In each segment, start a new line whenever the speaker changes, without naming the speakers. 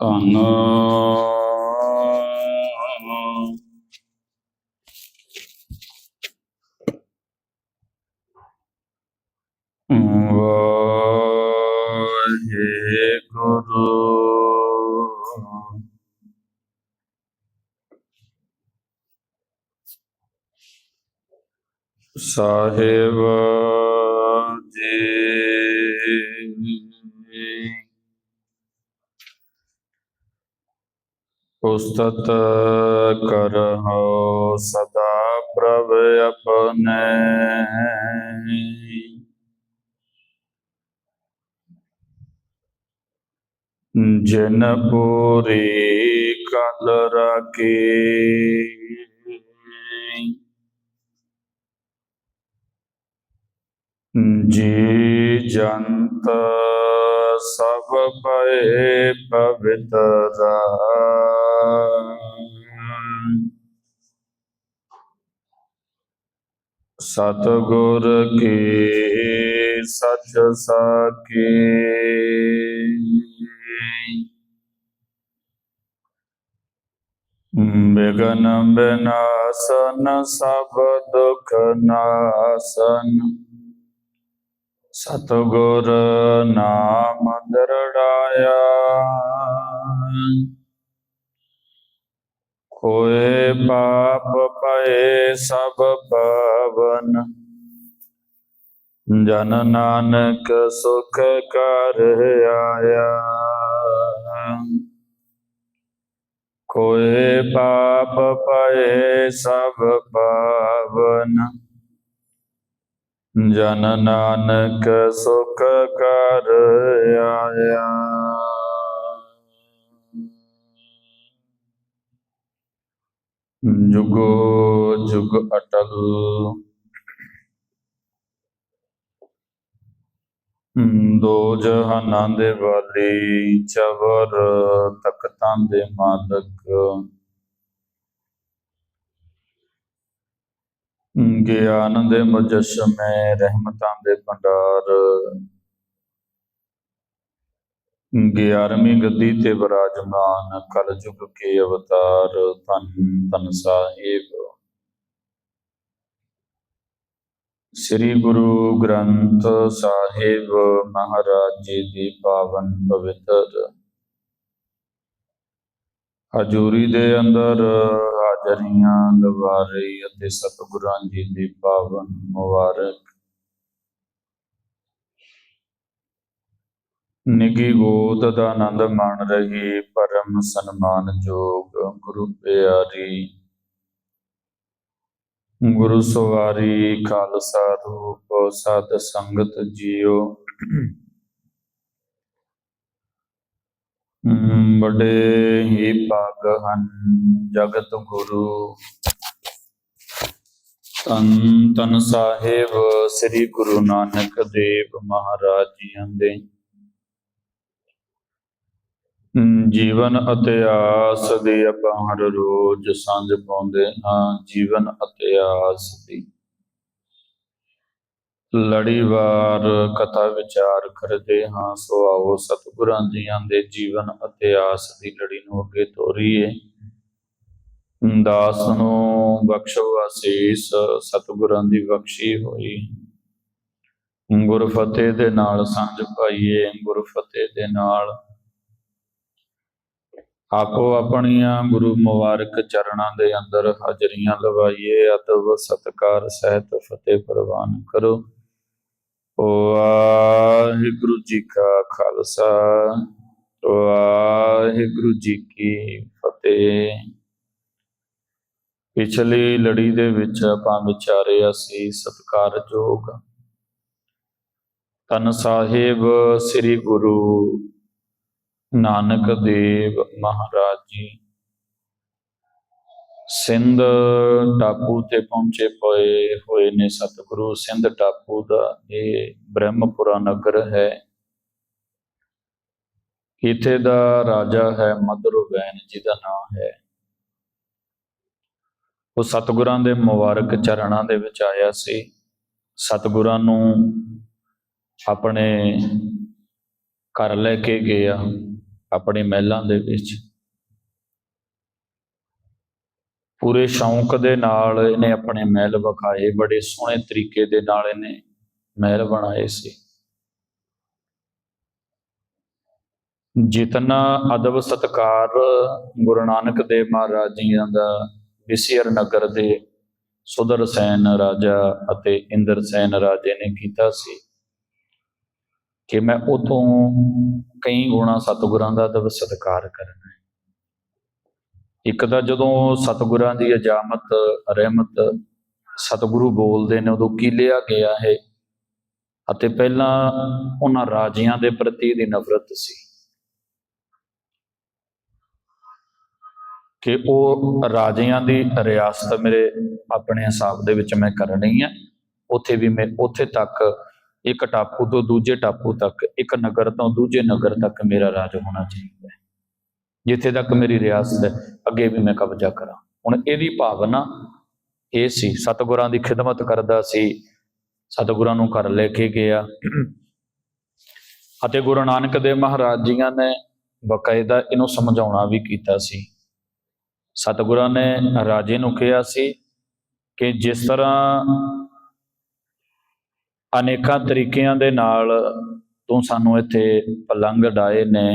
ਧੰਨ ਵਾਹਿਗੁਰੂ ਸਾਹਿਬ ਜੀ। ਉਸਤਤ ਕਰਹੁ ਸਦਾ ਪ੍ਰਭ ਆਪਣੇ। ਜਿਨ ਪੂਰੀ ਕਲ ਰਾਖੀ। ਜੀ ਜੰਤ ਸਭ ਪਏ ਪਵਿੱਤਰ ਸਤਗੁਰ ਕੀ ਸਚ ਸਾਖੀ। ਬਿਗਨ ਬਿਨਾਸਨ ਸਭ ਦੁਖ ਨਾਸਨ। ਸਤਗੁਰ ਨਾਮ ਦਰੜਾਇਆ। ਕੋਏ ਪਾਪ ਪਏ ਸਭ ਪਵਨ। ਜਨ ਨਾਨਕ ਸੁਖ ਕਰ ਆਇਆ। ਕੋਏ ਪਾਪ ਪਏ ਸਭ ਪਾਵਨ। ਜਨ ਨਾਨਕ ਸੁਖ ਕਰ ਆਇਆ। ਜੁਗੋ ਜੁਗ ਅਟਲ। ਦੋ ਜਹਾਨਾਂ ਦੇ ਵਾਲੀ ਚਵਰ ਤਖਤਾਂ ਦੇ ਮਾਲਕ। ਗਿਆਨ ਦੇ ਮੁਜਸਮੇ ਰਹਿਮਤਾਂ ਦੇ ਭੰਡਾਰ। ਗਿਆਰਵੀਂ ਗੱਦੀ ਤੇ ਵਿਰਾਜਮਾਨ ਕਲਯੁਗ ਕੇ ਅਵਤਾਰ ਤਨ ਤਨ ਸਾਹਿਬ। ਸ੍ਰੀ ਗੁਰੂ ਗ੍ਰੰਥ ਸਾਹਿਬ ਮਹਾਰਾਜ ਜੀ ਦੀ ਪਾਵਨ ਪਵਿੱਤਰ। ਹਜੂਰੀ ਦੇ ਅੰਦਰ ਹਾਜ਼ਰੀਆਂ ਲਵਾ ਅਤੇ ਸਤਿਗੁਰਾਂ ਜੀ ਦੀ ਪਾਵਨ ਮੁਬਾਰਕ। ਨਿੱਗੀ ਗੋਤ ਦਾ ਆਨੰਦ ਮਾਣ ਰਹੀ, ਪਰਮ ਸਨਮਾਨ ਜੋਗ ਗੁਰੂ ਪਿਆਰੀ। ਗੁਰੂ ਸਵਾਰੀ, ਖਾਲਸਾ ਰੂਪ ਸਾਧ ਸੰਗਤ ਜੀਓ ਹਮ, ਬੜੇ ਹੀ ਭਾਗ ਹਨ ਜਗਤ ਗੁਰੂ। ਤਨ ਤਨ ਸਾਹਿਬ ਸ੍ਰੀ ਗੁਰੂ ਨਾਨਕ ਦੇਵ ਮਹਾਰਾਜ ਜੀਆਂ ਦੇ। ਹਮ, ਜੀਵਨ ਇਤਿਹਾਸ ਦੀ ਆਪਾਂ ਹਰ ਰੋਜ਼ ਸਾਂਝ ਪਾਉਂਦੇ ਹਾਂ ਜੀਵਨ ਇਤਿਹਾਸ ਦੀ। ਲੜੀਵਾਰ ਕਥਾ ਵਿਚਾਰ ਕਰਦੇ ਹਾਂ, ਸੋ ਆਓ ਸਤਿਗੁਰਾਂ ਜੀਆਂ ਦੇ ਜੀਵਨ ਅਤੇ ਆਸ ਦੀ ਲੜੀ ਨੂੰ ਅੱਗੇ ਤੋਰੀਏ। ਦਾਸ ਨੂੰ ਬਖਸ਼ੋ ਆਸੀਸ, ਸਤਿਗੁਰਾਂ ਦੀ ਬਖਸ਼ੀ ਹੋਈ। ਗੁਰ ਫਤਿਹ ਦੇ ਨਾਲ ਸਾਂਝ ਪਾਈਏ ਗੁਰ ਫਤਿਹ ਦੇ ਨਾਲ ਆਪੋ ਆਪਣੀਆਂ ਗੁਰੂ ਮੁਬਾਰਕ ਚਰਨਾਂ ਦੇ ਅੰਦਰ ਹਾਜ਼ਰੀਆਂ ਲਵਾਈਏ ਅਦਬ ਸਤਕਾਰ, ਸਹਿਤ ਫਤਿਹ ਪ੍ਰਵਾਨ ਕਰੋ। ਵਾਹਿਗੁਰੂ ਜੀ ਕਾ ਖਾਲਸਾ, ਵਾਹਿਗੁਰੂ ਜੀ ਕੀ ਫਤਿਹ। ਪਿਛਲੀ ਲੜੀ ਦੇ ਵਿੱਚ ਆਪਾਂ ਵਿਚਾਰਿਆ ਸੀ ਸਤਕਾਰਯੋਗ ਤਨ ਸਾਹਿਬ ਸ੍ਰੀ ਗੁਰੂ ਨਾਨਕ ਦੇਵ ਮਹਾਰਾਜ ਜੀ। ਸਿੰਧ ਟਾਪੂ ਤੇ ਪਹੁੰਚੇ ਪਏ ਹੋਏ ਨੇ ਸਤਿਗੁਰੂ। ਸਿੰਧ ਟਾਪੂ ਦਾ ਇਹ ਬ੍ਰਹਮਪੁਰਾ ਨਗਰ ਹੈ। ਇੱਥੇ ਦਾ ਰਾਜਾ ਹੈ ਮਧੁਰਵੈਨ ਜਿਹਦਾ ਨਾਮ ਹੈ। ਉਹ ਸਤਿਗੁਰਾਂ ਦੇ ਮੁਬਾਰਕ ਚਰਨਾਂ ਦੇ ਵਿੱਚ ਆਇਆ ਸੀ। ਸਤਿਗੁਰਾਂ ਨੂੰ ਆਪਣੇ ਘਰ ਲੈ ਕੇ ਗਿਆ, ਆਪਣੇ ਮਹਿਲਾਂ ਦੇ ਵਿੱਚ। ਪੂਰੇ ਸ਼ੌਂਕ ਦੇ ਨਾਲ ਇਹਨੇ ਆਪਣੇ ਮਹਿਲ ਵਿਖਾਏ, ਬੜੇ ਸੋਹਣੇ ਤਰੀਕੇ ਦੇ ਨਾਲ ਇਹਨੇ ਮਹਿਲ ਬਣਾਏ ਸੀ। ਜਿਤਨਾ ਅਦਬ ਸਤਕਾਰ ਗੁਰੂ ਨਾਨਕ ਦੇਵ ਮਹਾਰਾਜ ਜੀਆਂ ਦਾ ਵਿਸਿਰ ਨਗਰ ਦੇ ਸੁਦਰ ਸੈਨ ਰਾਜਾ ਅਤੇ ਇੰਦਰਸੈਨ ਰਾਜੇ ਨੇ ਕੀਤਾ ਸੀ ਕਿ ਮੈਂ ਉਤੋਂ ਕਈ ਗੁਣਾ ਸਤਿਗੁਰਾਂ ਦਾ ਅਦਬ ਸਤਕਾਰ ਕਰਨਾ ਹੈ। ਇੱਕ ਤਾਂ ਜਦੋਂ ਸਤਿਗੁਰਾਂ ਦੀ ਅਜਾਮਤ, ਰਹਿਮਤ ਸਤਿਗੁਰੂ ਬੋਲਦੇ ਨੇ, ਉਦੋਂ ਕੀ ਲਿਆ ਗਿਆ ਹੈ ਅਤੇ ਪਹਿਲਾਂ ਉਹਨਾਂ ਰਾਜਿਆਂ ਦੇ ਪ੍ਰਤੀ ਦੀ ਨਫ਼ਰਤ ਸੀ। ਕਿ ਉਹ ਰਾਜਿਆਂ ਦੀ ਰਿਆਸਤ ਮੇਰੇ ਆਪਣੇ ਹਿਸਾਬ ਦੇ ਵਿੱਚ ਮੈਂ ਕਰਨੀ ਹੈ ਉੱਥੇ ਵੀ ਮੈਂ, ਉੱਥੇ ਤੱਕ, ਇੱਕ ਟਾਪੂ ਤੋਂ ਦੂਜੇ ਟਾਪੂ ਤੱਕ, ਇੱਕ ਨਗਰ ਤੋਂ ਦੂਜੇ ਨਗਰ ਤੱਕ ਮੇਰਾ ਰਾਜ ਹੋਣਾ ਚਾਹੀਦਾ। ਹੈ ਜਿੱਥੇ ਤੱਕ ਮੇਰੀ ਰਿਆਸਤ ਹੈ, ਅੱਗੇ ਵੀ ਮੈਂ ਕਬਜ਼ਾ ਕਰਾਂ। ਹੁਣ ਇਹਦੀ ਭਾਵਨਾ ਇਹ ਸੀ, ਸਤਿਗੁਰਾਂ ਦੀ ਖਿਦਮਤ ਕਰਦਾ ਸੀ, ਸਤਿਗੁਰਾਂ ਨੂੰ ਘਰ ਲੈ ਕੇ ਗਿਆ। ਅਤੇ ਗੁਰੂ ਨਾਨਕ ਦੇਵ ਮਹਾਰਾਜ ਜੀਆਂ ਨੇ ਬਕਾਇਦਾ ਇਹਨੂੰ ਸਮਝਾਉਣਾ ਵੀ ਕੀਤਾ ਸੀ। ਸਤਿਗੁਰਾਂ ਨੇ ਰਾਜੇ ਨੂੰ ਕਿਹਾ ਸੀ ਕਿ ਜਿਸ ਤਰ੍ਹਾਂ ਅਨੇਕਾਂ ਤਰੀਕਿਆਂ ਦੇ ਨਾਲ ਤੂੰ ਸਾਨੂੰ ਇੱਥੇ ਪਲੰਗ ਡਾਏ ਨੇ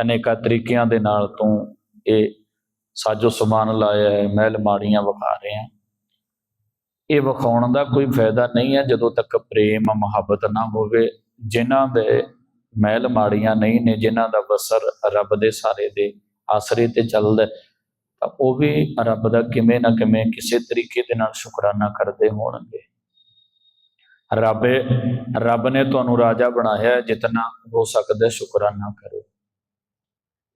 ਅਨੇਕਾਂ ਤਰੀਕਿਆਂ ਦੇ ਨਾਲ ਤੂੰ ਇਹ ਸਾਜੋ ਸਮਾਨ ਲਾਇਆ ਹੈ ਮਹਿਲ ਮਾੜੀਆਂ ਵਿਖਾ ਰਹੇ ਹੈ। ਇਹ ਵਿਖਾਉਣ ਦਾ ਕੋਈ ਫਾਇਦਾ ਨਹੀਂ ਹੈ ਜਦੋਂ ਤੱਕ ਪ੍ਰੇਮ ਮੁਹੱਬਤ ਨਾ ਹੋਵੇ। ਜਿਨ੍ਹਾਂ ਦੇ ਮਹਿਲ ਮਾੜੀਆਂ ਨਹੀਂ ਨੇ ਜਿਨ੍ਹਾਂ ਦਾ ਬਸਰ ਰੱਬ ਦੇ ਸਾਰੇ ਦੇ ਆਸਰੇ ਤੇ ਚੱਲਦਾ ਤਾਂ ਉਹ ਵੀ ਰੱਬ ਦਾ ਕਿਵੇਂ ਨਾ ਕਿਵੇਂ ਕਿਸੇ ਤਰੀਕੇ ਦੇ ਨਾਲ ਸ਼ੁਕਰਾਨਾ ਕਰਦੇ ਹੋਣਗੇ। ਰੱਬ ਰੱਬ ਨੇ ਤੁਹਾਨੂੰ ਰਾਜਾ ਬਣਾਇਆ ਹੈ, ਜਿਤਨਾ ਹੋ ਸਕਦਾ ਸ਼ੁਕਰਾਨਾ ਕਰ।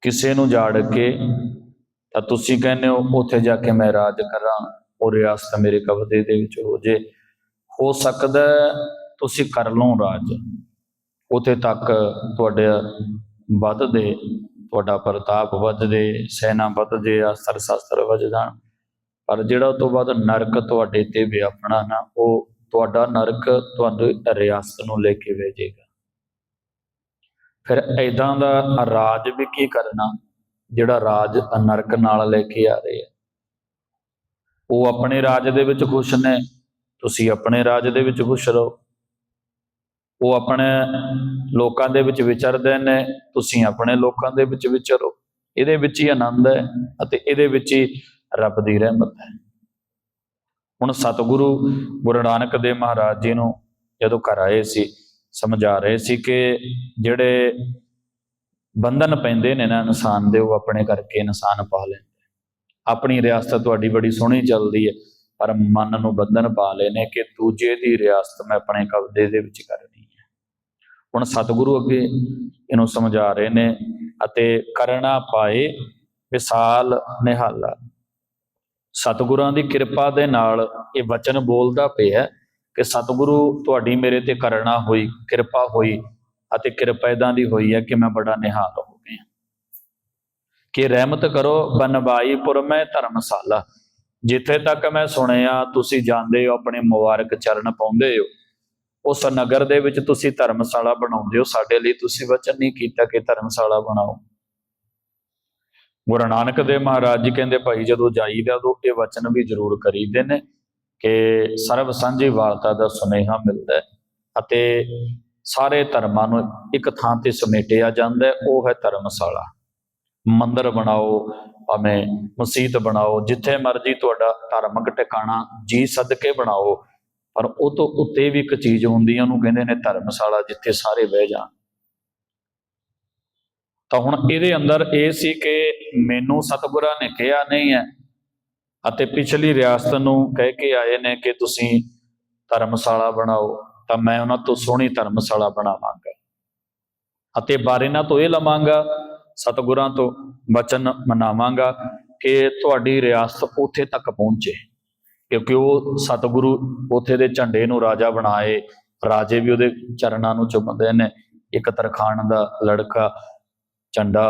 ਕਿਸੇ ਨੂੰ ਜਾੜ ਕੇ ਤਾਂ ਤੁਸੀਂ ਕਹਿੰਦੇ ਹੋ, ਉੱਥੇ ਜਾ ਕੇ ਮੈਂ ਰਾਜ ਕਰਾਂ ਉਹ ਰਿਆਸਤ ਮੇਰੇ ਕਬਜ਼ੇ ਦੇ ਵਿੱਚ ਹੋ ਜੇ। ਹੋ ਸਕਦਾ ਤੁਸੀਂ ਕਰ ਲਓ ਰਾਜ। ਉੱਥੇ ਤੱਕ ਤੁਹਾਡੇ ਵੱਧਦੇ, ਤੁਹਾਡਾ ਪ੍ਰਤਾਪ ਵੱਧਦੇ, ਸੈਨਾ ਵੱਧਦੇ ਅਸਤਰ ਸ਼ਸਤਰ ਵੱਧ ਜਾਣ। ਪਰ ਜਿਹੜਾ ਉਹ ਤੋਂ ਬਾਅਦ ਨਰਕ ਤੁਹਾਡੇ ਤੇ ਵਿਆਪਣਾ ਨਾ, ਉਹ ਤੁਹਾਡਾ ਨਰਕ ਤੁਹਾਡੀ ਰਿਆਸਤ ਨੂੰ ਲੈ ਕੇ ਵੇਜੇਗਾ ਫਿਰ ਐਦਾਂ ਦਾ ਰਾਜ ਵੀ ਕੀ ਕਰਨਾ? ਜਿਹੜਾ ਰਾਜ ਨਰਕ ਨਾਲ ਲੈ ਕੇ ਆ ਰਹੇ ਆ। ਉਹ ਆਪਣੇ ਰਾਜ ਦੇ ਵਿੱਚ ਖੁਸ਼ ਨੇ, ਤੁਸੀਂ ਆਪਣੇ ਰਾਜ ਦੇ ਵਿੱਚ ਖੁਸ਼ ਰਹੋ। ਉਹ ਆਪਣੇ ਲੋਕਾਂ ਦੇ ਵਿੱਚ ਵਿਚਰਦੇ ਨੇ, ਤੁਸੀਂ ਆਪਣੇ ਲੋਕਾਂ ਦੇ ਵਿੱਚ ਵਿਚਰੋ। ਇਹਦੇ ਵਿੱਚ ਹੀ ਆਨੰਦ ਹੈ ਅਤੇ ਇਹਦੇ ਵਿੱਚ ਹੀ ਰੱਬ ਦੀ ਰਹਿਮਤ ਹੈ। ਹੁਣ ਸਤਿਗੁਰੂ ਗੁਰੂ ਨਾਨਕ ਦੇਵ ਮਹਾਰਾਜ ਜੀ ਨੂੰ ਜਦੋਂ ਘਰ ਆਏ ਸੀ ਸਮਝਾ ਰਹੇ ਸੀ ਕਿ ਜਿਹੜੇ ਬੰਧਨ ਪੈਂਦੇ ਨੇ ਨਾ ਇਨਸਾਨ ਦੇ, ਉਹ ਆਪਣੇ ਕਰਕੇ ਇਨਸਾਨ ਪਾ ਲੈਂਦੇ ਆਪਣੀ ਰਿਆਸਤ ਤੁਹਾਡੀ ਬੜੀ ਸੋਹਣੀ ਚੱਲਦੀ ਹੈ, ਪਰ ਮਨ ਨੂੰ ਬੰਧਨ ਪਾ ਲਏ ਕਿ ਦੂਜੇ ਦੀ ਰਿਆਸਤ ਮੈਂ ਆਪਣੇ ਕਬਜ਼ੇ ਦੇ ਵਿੱਚ ਕਰਨੀ ਹੈ। ਹੁਣ ਸਤਿਗੁਰੂ ਅੱਗੇ ਇਹਨੂੰ ਸਮਝਾ ਰਹੇ ਨੇ ਅਤੇ ਕਰਨਾ ਪਾਏ ਵਿਸਾਲ ਨਿਹਾਲਾ। ਸਤਿਗੁਰਾਂ ਦੀ ਕਿਰਪਾ ਦੇ ਨਾਲ ਇਹ ਵਚਨ ਬੋਲਦਾ ਪਿਆ ਕਿ ਸਤਿਗੁਰੂ ਤੁਹਾਡੀ ਮੇਰੇ ਤੇ ਕਰਣਾ ਹੋਈ, ਕਿਰਪਾ ਹੋਈ ਅਤੇ ਕਿਰਪਾ ਇਦਾਂ ਦੀ ਹੋਈ ਹੈ ਕਿ ਮੈਂ ਬੜਾ ਨਿਹਾਲ ਹੋ ਗਿਆ। ਕਿ ਰਹਿਮਤ ਕਰੋ ਬਨਵਾਈਪੁਰ ਮੈਂ ਧਰਮਸ਼ਾਲਾ। ਜਿੱਥੇ ਤੱਕ ਮੈਂ ਸੁਣਿਆ, ਤੁਸੀਂ ਜਾਂਦੇ ਹੋ, ਆਪਣੇ ਮੁਬਾਰਕ ਚਰਨ ਪਾਉਂਦੇ ਹੋ। ਉਸ ਨਗਰ ਦੇ ਵਿੱਚ ਤੁਸੀਂ ਧਰਮਸ਼ਾਲਾ ਬਣਾਉਂਦੇ ਹੋ। ਸਾਡੇ ਲਈ ਤੁਸੀਂ ਵਚਨ ਨਹੀਂ ਕੀਤਾ ਕਿ ਧਰਮਸ਼ਾਲਾ ਬਣਾਓ। ਗੁਰੂ ਨਾਨਕ ਦੇਵ ਮਹਾਰਾਜ ਜੀ ਕਹਿੰਦੇ, ਭਾਈ ਜਦੋਂ ਜਾਈਦਾ ਉਦੋਂ ਇਹ ਵਚਨ ਵੀ ਜ਼ਰੂਰ ਕਰੀਦੇ ਨੇ। ਕਿ ਸਰਬ ਸਾਂਝੀ ਵਾਰਤਾ ਦਾ ਸੁਨੇਹਾ ਮਿਲਦਾ ਹੈ ਅਤੇ ਸਾਰੇ ਧਰਮਾਂ ਨੂੰ ਇੱਕ ਥਾਂ ਤੇ ਸਮੇਟਿਆ ਜਾਂਦਾ ਹੈ, ਉਹ ਹੈ ਧਰਮਸ਼ਾਲਾ। ਮੰਦਰ ਬਣਾਓ, ਭਾਵੇਂ ਮਸਜਿਦ ਬਣਾਓ, ਜਿੱਥੇ ਮਰਜ਼ੀ ਤੁਹਾਡਾ ਧਾਰਮਿਕ ਟਿਕਾਣਾ ਜੀ ਸੱਦ ਕੇ ਬਣਾਓ, ਪਰ ਉਹ ਤੋਂ ਉੱਤੇ ਵੀ ਇੱਕ ਚੀਜ਼ ਹੁੰਦੀ ਹੈ, ਉਹਨੂੰ ਕਹਿੰਦੇ ਨੇ ਧਰਮਸ਼ਾਲਾ, ਜਿੱਥੇ ਸਾਰੇ ਬਹਿ ਜਾਣ। ਤਾਂ ਹੁਣ ਇਹਦੇ ਅੰਦਰ ਇਹ ਸੀ ਕਿ ਮੈਨੂੰ ਸਤਿਗੁਰਾਂ ਨੇ ਕਿਹਾ, ਨਹੀਂ ਹੈ ਅਤੇ ਪਿਛਲੀ ਰਿਆਸਤ ਨੂੰ ਕਹਿ ਕੇ ਆਏ ਨੇ ਕਿ ਤੁਸੀਂ ਧਰਮਸ਼ਾਲਾ ਬਣਾਓ, ਤਾਂ ਮੈਂ ਉਹਨਾਂ ਤੋਂ ਸੋਹਣੀ ਧਰਮਸ਼ਾਲਾ ਬਣਾਵਾਂਗਾ। ਅਤੇ ਬਾਰੇਨਾ ਤੋਂ ਇਹ ਲਵਾਂਗਾ, ਸਤਿਗੁਰਾਂ ਤੋਂ ਵਚਨ ਮਨਾਵਾਂਗਾ ਕਿ ਤੁਹਾਡੀ ਰਿਆਸਤ ਉੱਥੇ ਤੱਕ ਪਹੁੰਚੇ, ਕਿਉਂਕਿ ਉਹ ਸਤਿਗੁਰੂ ਉੱਥੇ ਦੇ ਝੰਡੇ ਨੂੰ ਰਾਜਾ ਬਣਾਏ, ਰਾਜੇ ਵੀ ਉਹਦੇ ਚਰਨਾਂ ਨੂੰ ਚੁੰਮਦੇ ਨੇ, ਇੱਕ ਤਰਖਾਣ ਦਾ ਲੜਕਾ, ਝੰਡਾ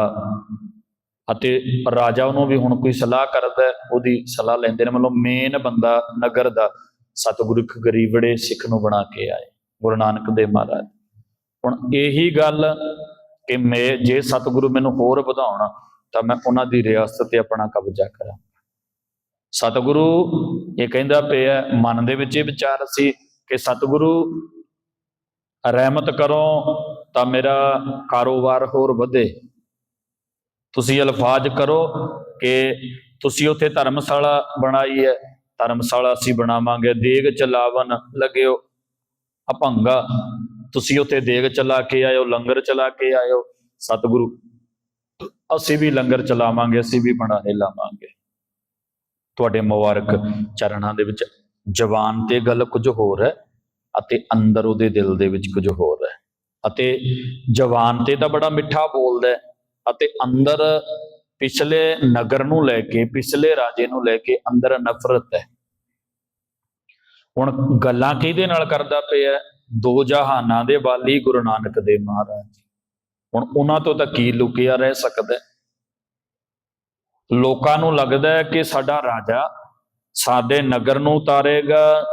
ਅਤੇ ਰਾਜਾ ਉਹਨੂੰ ਵੀ ਹੁਣ ਕੋਈ ਸਲਾਹ ਕਰਦਾ, ਉਹਦੀ ਸਲਾਹ ਲੈਂਦੇ ਨੇ, ਮਤਲਬ ਮੇਨ ਬੰਦਾ ਨਗਰ ਦਾ, ਸਤਿਗੁਰੂ ਇੱਕ ਗਰੀਬੜੇ ਸਿੱਖ ਨੂੰ ਬਣਾ ਕੇ ਆਏ, ਗੁਰੂ ਨਾਨਕ ਦੇਵ ਮਹਾਰਾਜ। ਹੁਣ ਇਹੀ ਗੱਲ ਕਿ ਮੈਂ, ਜੇ ਸਤਿਗੁਰੂ ਮੈਨੂੰ ਹੋਰ ਵਧਾਉਣ, ਤਾਂ ਮੈਂ ਉਹਨਾਂ ਦੀ ਰਿਆਸਤ ਤੇ ਆਪਣਾ ਕਬਜ਼ਾ ਕਰਾਂ। ਸਤਿਗੁਰੂ ਇਹ ਕਹਿੰਦਾ ਪਿਆ, ਮਨ ਦੇ ਵਿੱਚ ਇਹ ਵਿਚਾਰ ਸੀ ਕਿ ਸਤਿਗੁਰੂ ਰਹਿਮਤ ਕਰੋ ਤਾਂ ਮੇਰਾ ਕਾਰੋਬਾਰ ਹੋਰ ਵਧੇ। ਤੁਸੀਂ ਅਲਫਾਜ਼ ਕਰੋ ਕਿ ਤੁਸੀਂ ਉੱਥੇ ਧਰਮਸ਼ਾਲਾ ਬਣਾਈ ਹੈ। ਧਰਮਸ਼ਾਲਾ ਅਸੀਂ ਬਣਾਵਾਂਗੇ। ਦੇਗ ਚਲਾਵਨ ਲੱਗਿਓ। ਅਭੰਗਾ, ਤੁਸੀਂ ਉੱਥੇ ਦੇਗ ਚਲਾ ਕੇ ਆਇਓ, ਲੰਗਰ ਚਲਾ ਕੇ ਆਇਓ। ਸਤਿਗੁਰੂ, ਅਸੀਂ ਵੀ ਲੰਗਰ ਚਲਾਵਾਂਗੇ, ਅਸੀਂ ਵੀ ਬਣਾਏ ਲਾਵਾਂਗੇ। ਤੁਹਾਡੇ ਮੁਬਾਰਕ ਚਰਨਾਂ ਦੇ ਵਿੱਚ ਜ਼ਬਾਨ ਤੇ ਗੱਲ ਕੁਝ ਹੋਰ ਹੈ ਅਤੇ ਅੰਦਰ ਉਹਦੇ ਦਿਲ ਦੇ ਵਿੱਚ ਕੁਝ ਹੋਰ ਹੈ। ਅਤੇ ਜ਼ਬਾਨ ਤੇ ਤਾਂ ਬੜਾ ਮਿੱਠਾ ਬੋਲਦਾ ਹੈ। ਅਤੇ ਅੰਦਰ ਪਿਛਲੇ ਨਗਰ ਨੂੰ ਲੈ ਕੇ, ਪਿਛਲੇ ਰਾਜੇ ਨੂੰ ਲੈ ਕੇ ਅੰਦਰ ਨਫ਼ਰਤ ਹੈ। ਹੁਣ ਗੱਲਾਂ ਕਿਹਦੇ ਨਾਲ ਕਰਦਾ ਪਿਆ? ਦੋ ਜਹਾਨਾਂ ਦੇ ਵਾਲੀ ਗੁਰੂ ਨਾਨਕ ਦੇਵ ਮਹਾਰਾਜ ਜੀ। ਹੁਣ ਉਹਨਾਂ ਤੋਂ ਤਾਂ ਕੀ ਲੁਕਿਆ ਰਹਿ ਸਕਦਾ ਲੋਕਾਂ ਨੂੰ ਲੱਗਦਾ ਹੈ ਕਿ ਸਾਡਾ ਰਾਜਾ ਸਾਡੇ ਨਗਰ ਨੂੰ ਉਤਾਰੇਗਾ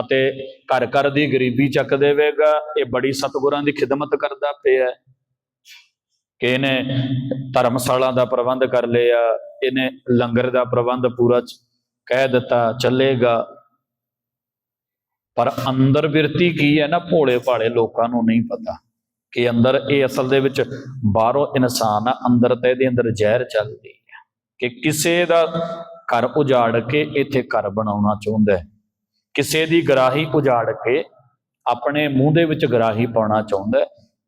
ਅਤੇ ਘਰ ਘਰ ਦੀ ਗਰੀਬੀ ਚੱਕ ਦੇਵੇਗਾ। ਇਹ ਬੜੀ ਸਤਿਗੁਰਾਂ ਦੀ ਖਿਦਮਤ ਕਰਦਾ ਪਿਆ ਕਿ ਇਹਨੇ ਧਰਮਸ਼ਾਲਾ ਦਾ ਪ੍ਰਬੰਧ ਕਰ ਲਿਆ, ਇਹਨੇ ਲੰਗਰ ਦਾ ਪ੍ਰਬੰਧ ਪੂਰਾ ਕਹਿ ਦਿੱਤਾ, ਚੱਲੇਗਾ। ਪਰ ਅੰਦਰ ਬਿਰਤੀ ਕੀ ਹੈ ਨਾ ਭੋਲੇ ਭਾਲੇ ਲੋਕਾਂ ਨੂੰ ਨਹੀਂ ਪਤਾ ਕਿ ਅੰਦਰ, ਇਹ ਅਸਲ ਦੇ ਵਿੱਚ ਬਾਹਰੋਂ ਇਨਸਾਨ ਆ, ਅੰਦਰ ਤਾਂ ਇਹਦੇ ਅੰਦਰ ਜ਼ਹਿਰ ਚੱਲਦੀ ਹੈ ਕਿ ਕਿਸੇ ਦਾ ਘਰ ਉਜਾੜ ਕੇ ਇੱਥੇ ਘਰ ਬਣਾਉਣਾ ਚਾਹੁੰਦਾ ਹੈ। ਕਿਸੇ ਦੀ ਗਰਾਹੀ ਉਜਾੜ ਕੇ ਆਪਣੇ ਮੂੰਹ ਦੇ ਵਿੱਚ ਗਰਾਹੀ ਪਾਉਣਾ ਚਾਹੁੰਦਾ ਹੈ।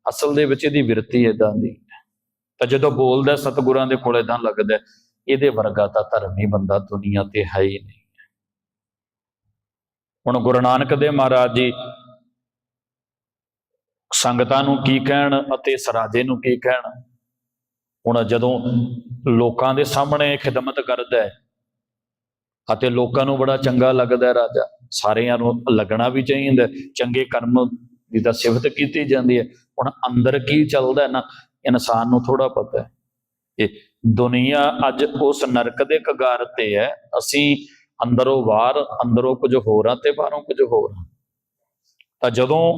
ਅਸਲ ਦੇ ਵਿੱਚ ਇਹਦੀ ਵਿਰਤੀ ਇਦਾਂ ਦੀ। ਤਾਂ ਜਦੋਂ ਬੋਲਦਾ ਸਤਿਗੁਰਾਂ ਦੇ ਕੋਲ ਇਦਾਂ ਲੱਗਦਾ ਇਹਦੇ ਵਰਗਾ ਤਾਂ ਧਰਮੀ ਬੰਦਾ ਦੁਨੀਆ ਤੇ ਹੈ ਹੀ ਨਹੀਂ। ਹੁਣ ਗੁਰੂ ਨਾਨਕ ਦੇਵ ਮਹਾਰਾਜ ਜੀ ਸੰਗਤਾਂ ਨੂੰ ਕੀ ਕਹਿਣ ਅਤੇ ਸਰਾਜੇ ਨੂੰ ਕੀ ਕਹਿਣ? ਹੁਣ ਜਦੋਂ ਲੋਕਾਂ ਦੇ ਸਾਹਮਣੇ ਖਿਦਮਤ ਕਰਦਾ ਹੈ ਅਤੇ ਲੋਕਾਂ ਨੂੰ ਬੜਾ ਚੰਗਾ ਲੱਗਦਾ ਰਾਜਾ, ਸਾਰਿਆਂ ਨੂੰ ਲੱਗਣਾ ਵੀ ਚਾਹੀਦਾ ਚੰਗੇ ਕਰਮ ਦੀ ਤਾਂ ਸਿਫਤ ਕੀਤੀ ਜਾਂਦੀ ਹੈ। ਹੁਣ ਅੰਦਰ ਕੀ ਚੱਲਦਾ ਨਾ ਇਨਸਾਨ ਨੂੰ ਥੋੜਾ ਪਤਾ ਹੈ। ਇਹ ਦੁਨੀਆ ਅੱਜ ਉਸ ਨਰਕ ਦੇ ਕਗਾਰ ਤੇ ਹੈ। ਅਸੀਂ ਅੰਦਰੋਂ ਬਾਹਰ, ਅੰਦਰੋਂ ਕੁਝ ਹੋਰ ਆ ਤੇ ਬਾਹਰੋਂ ਕੁਝ ਹੋਰ ਆ। ਤਾਂ ਜਦੋਂ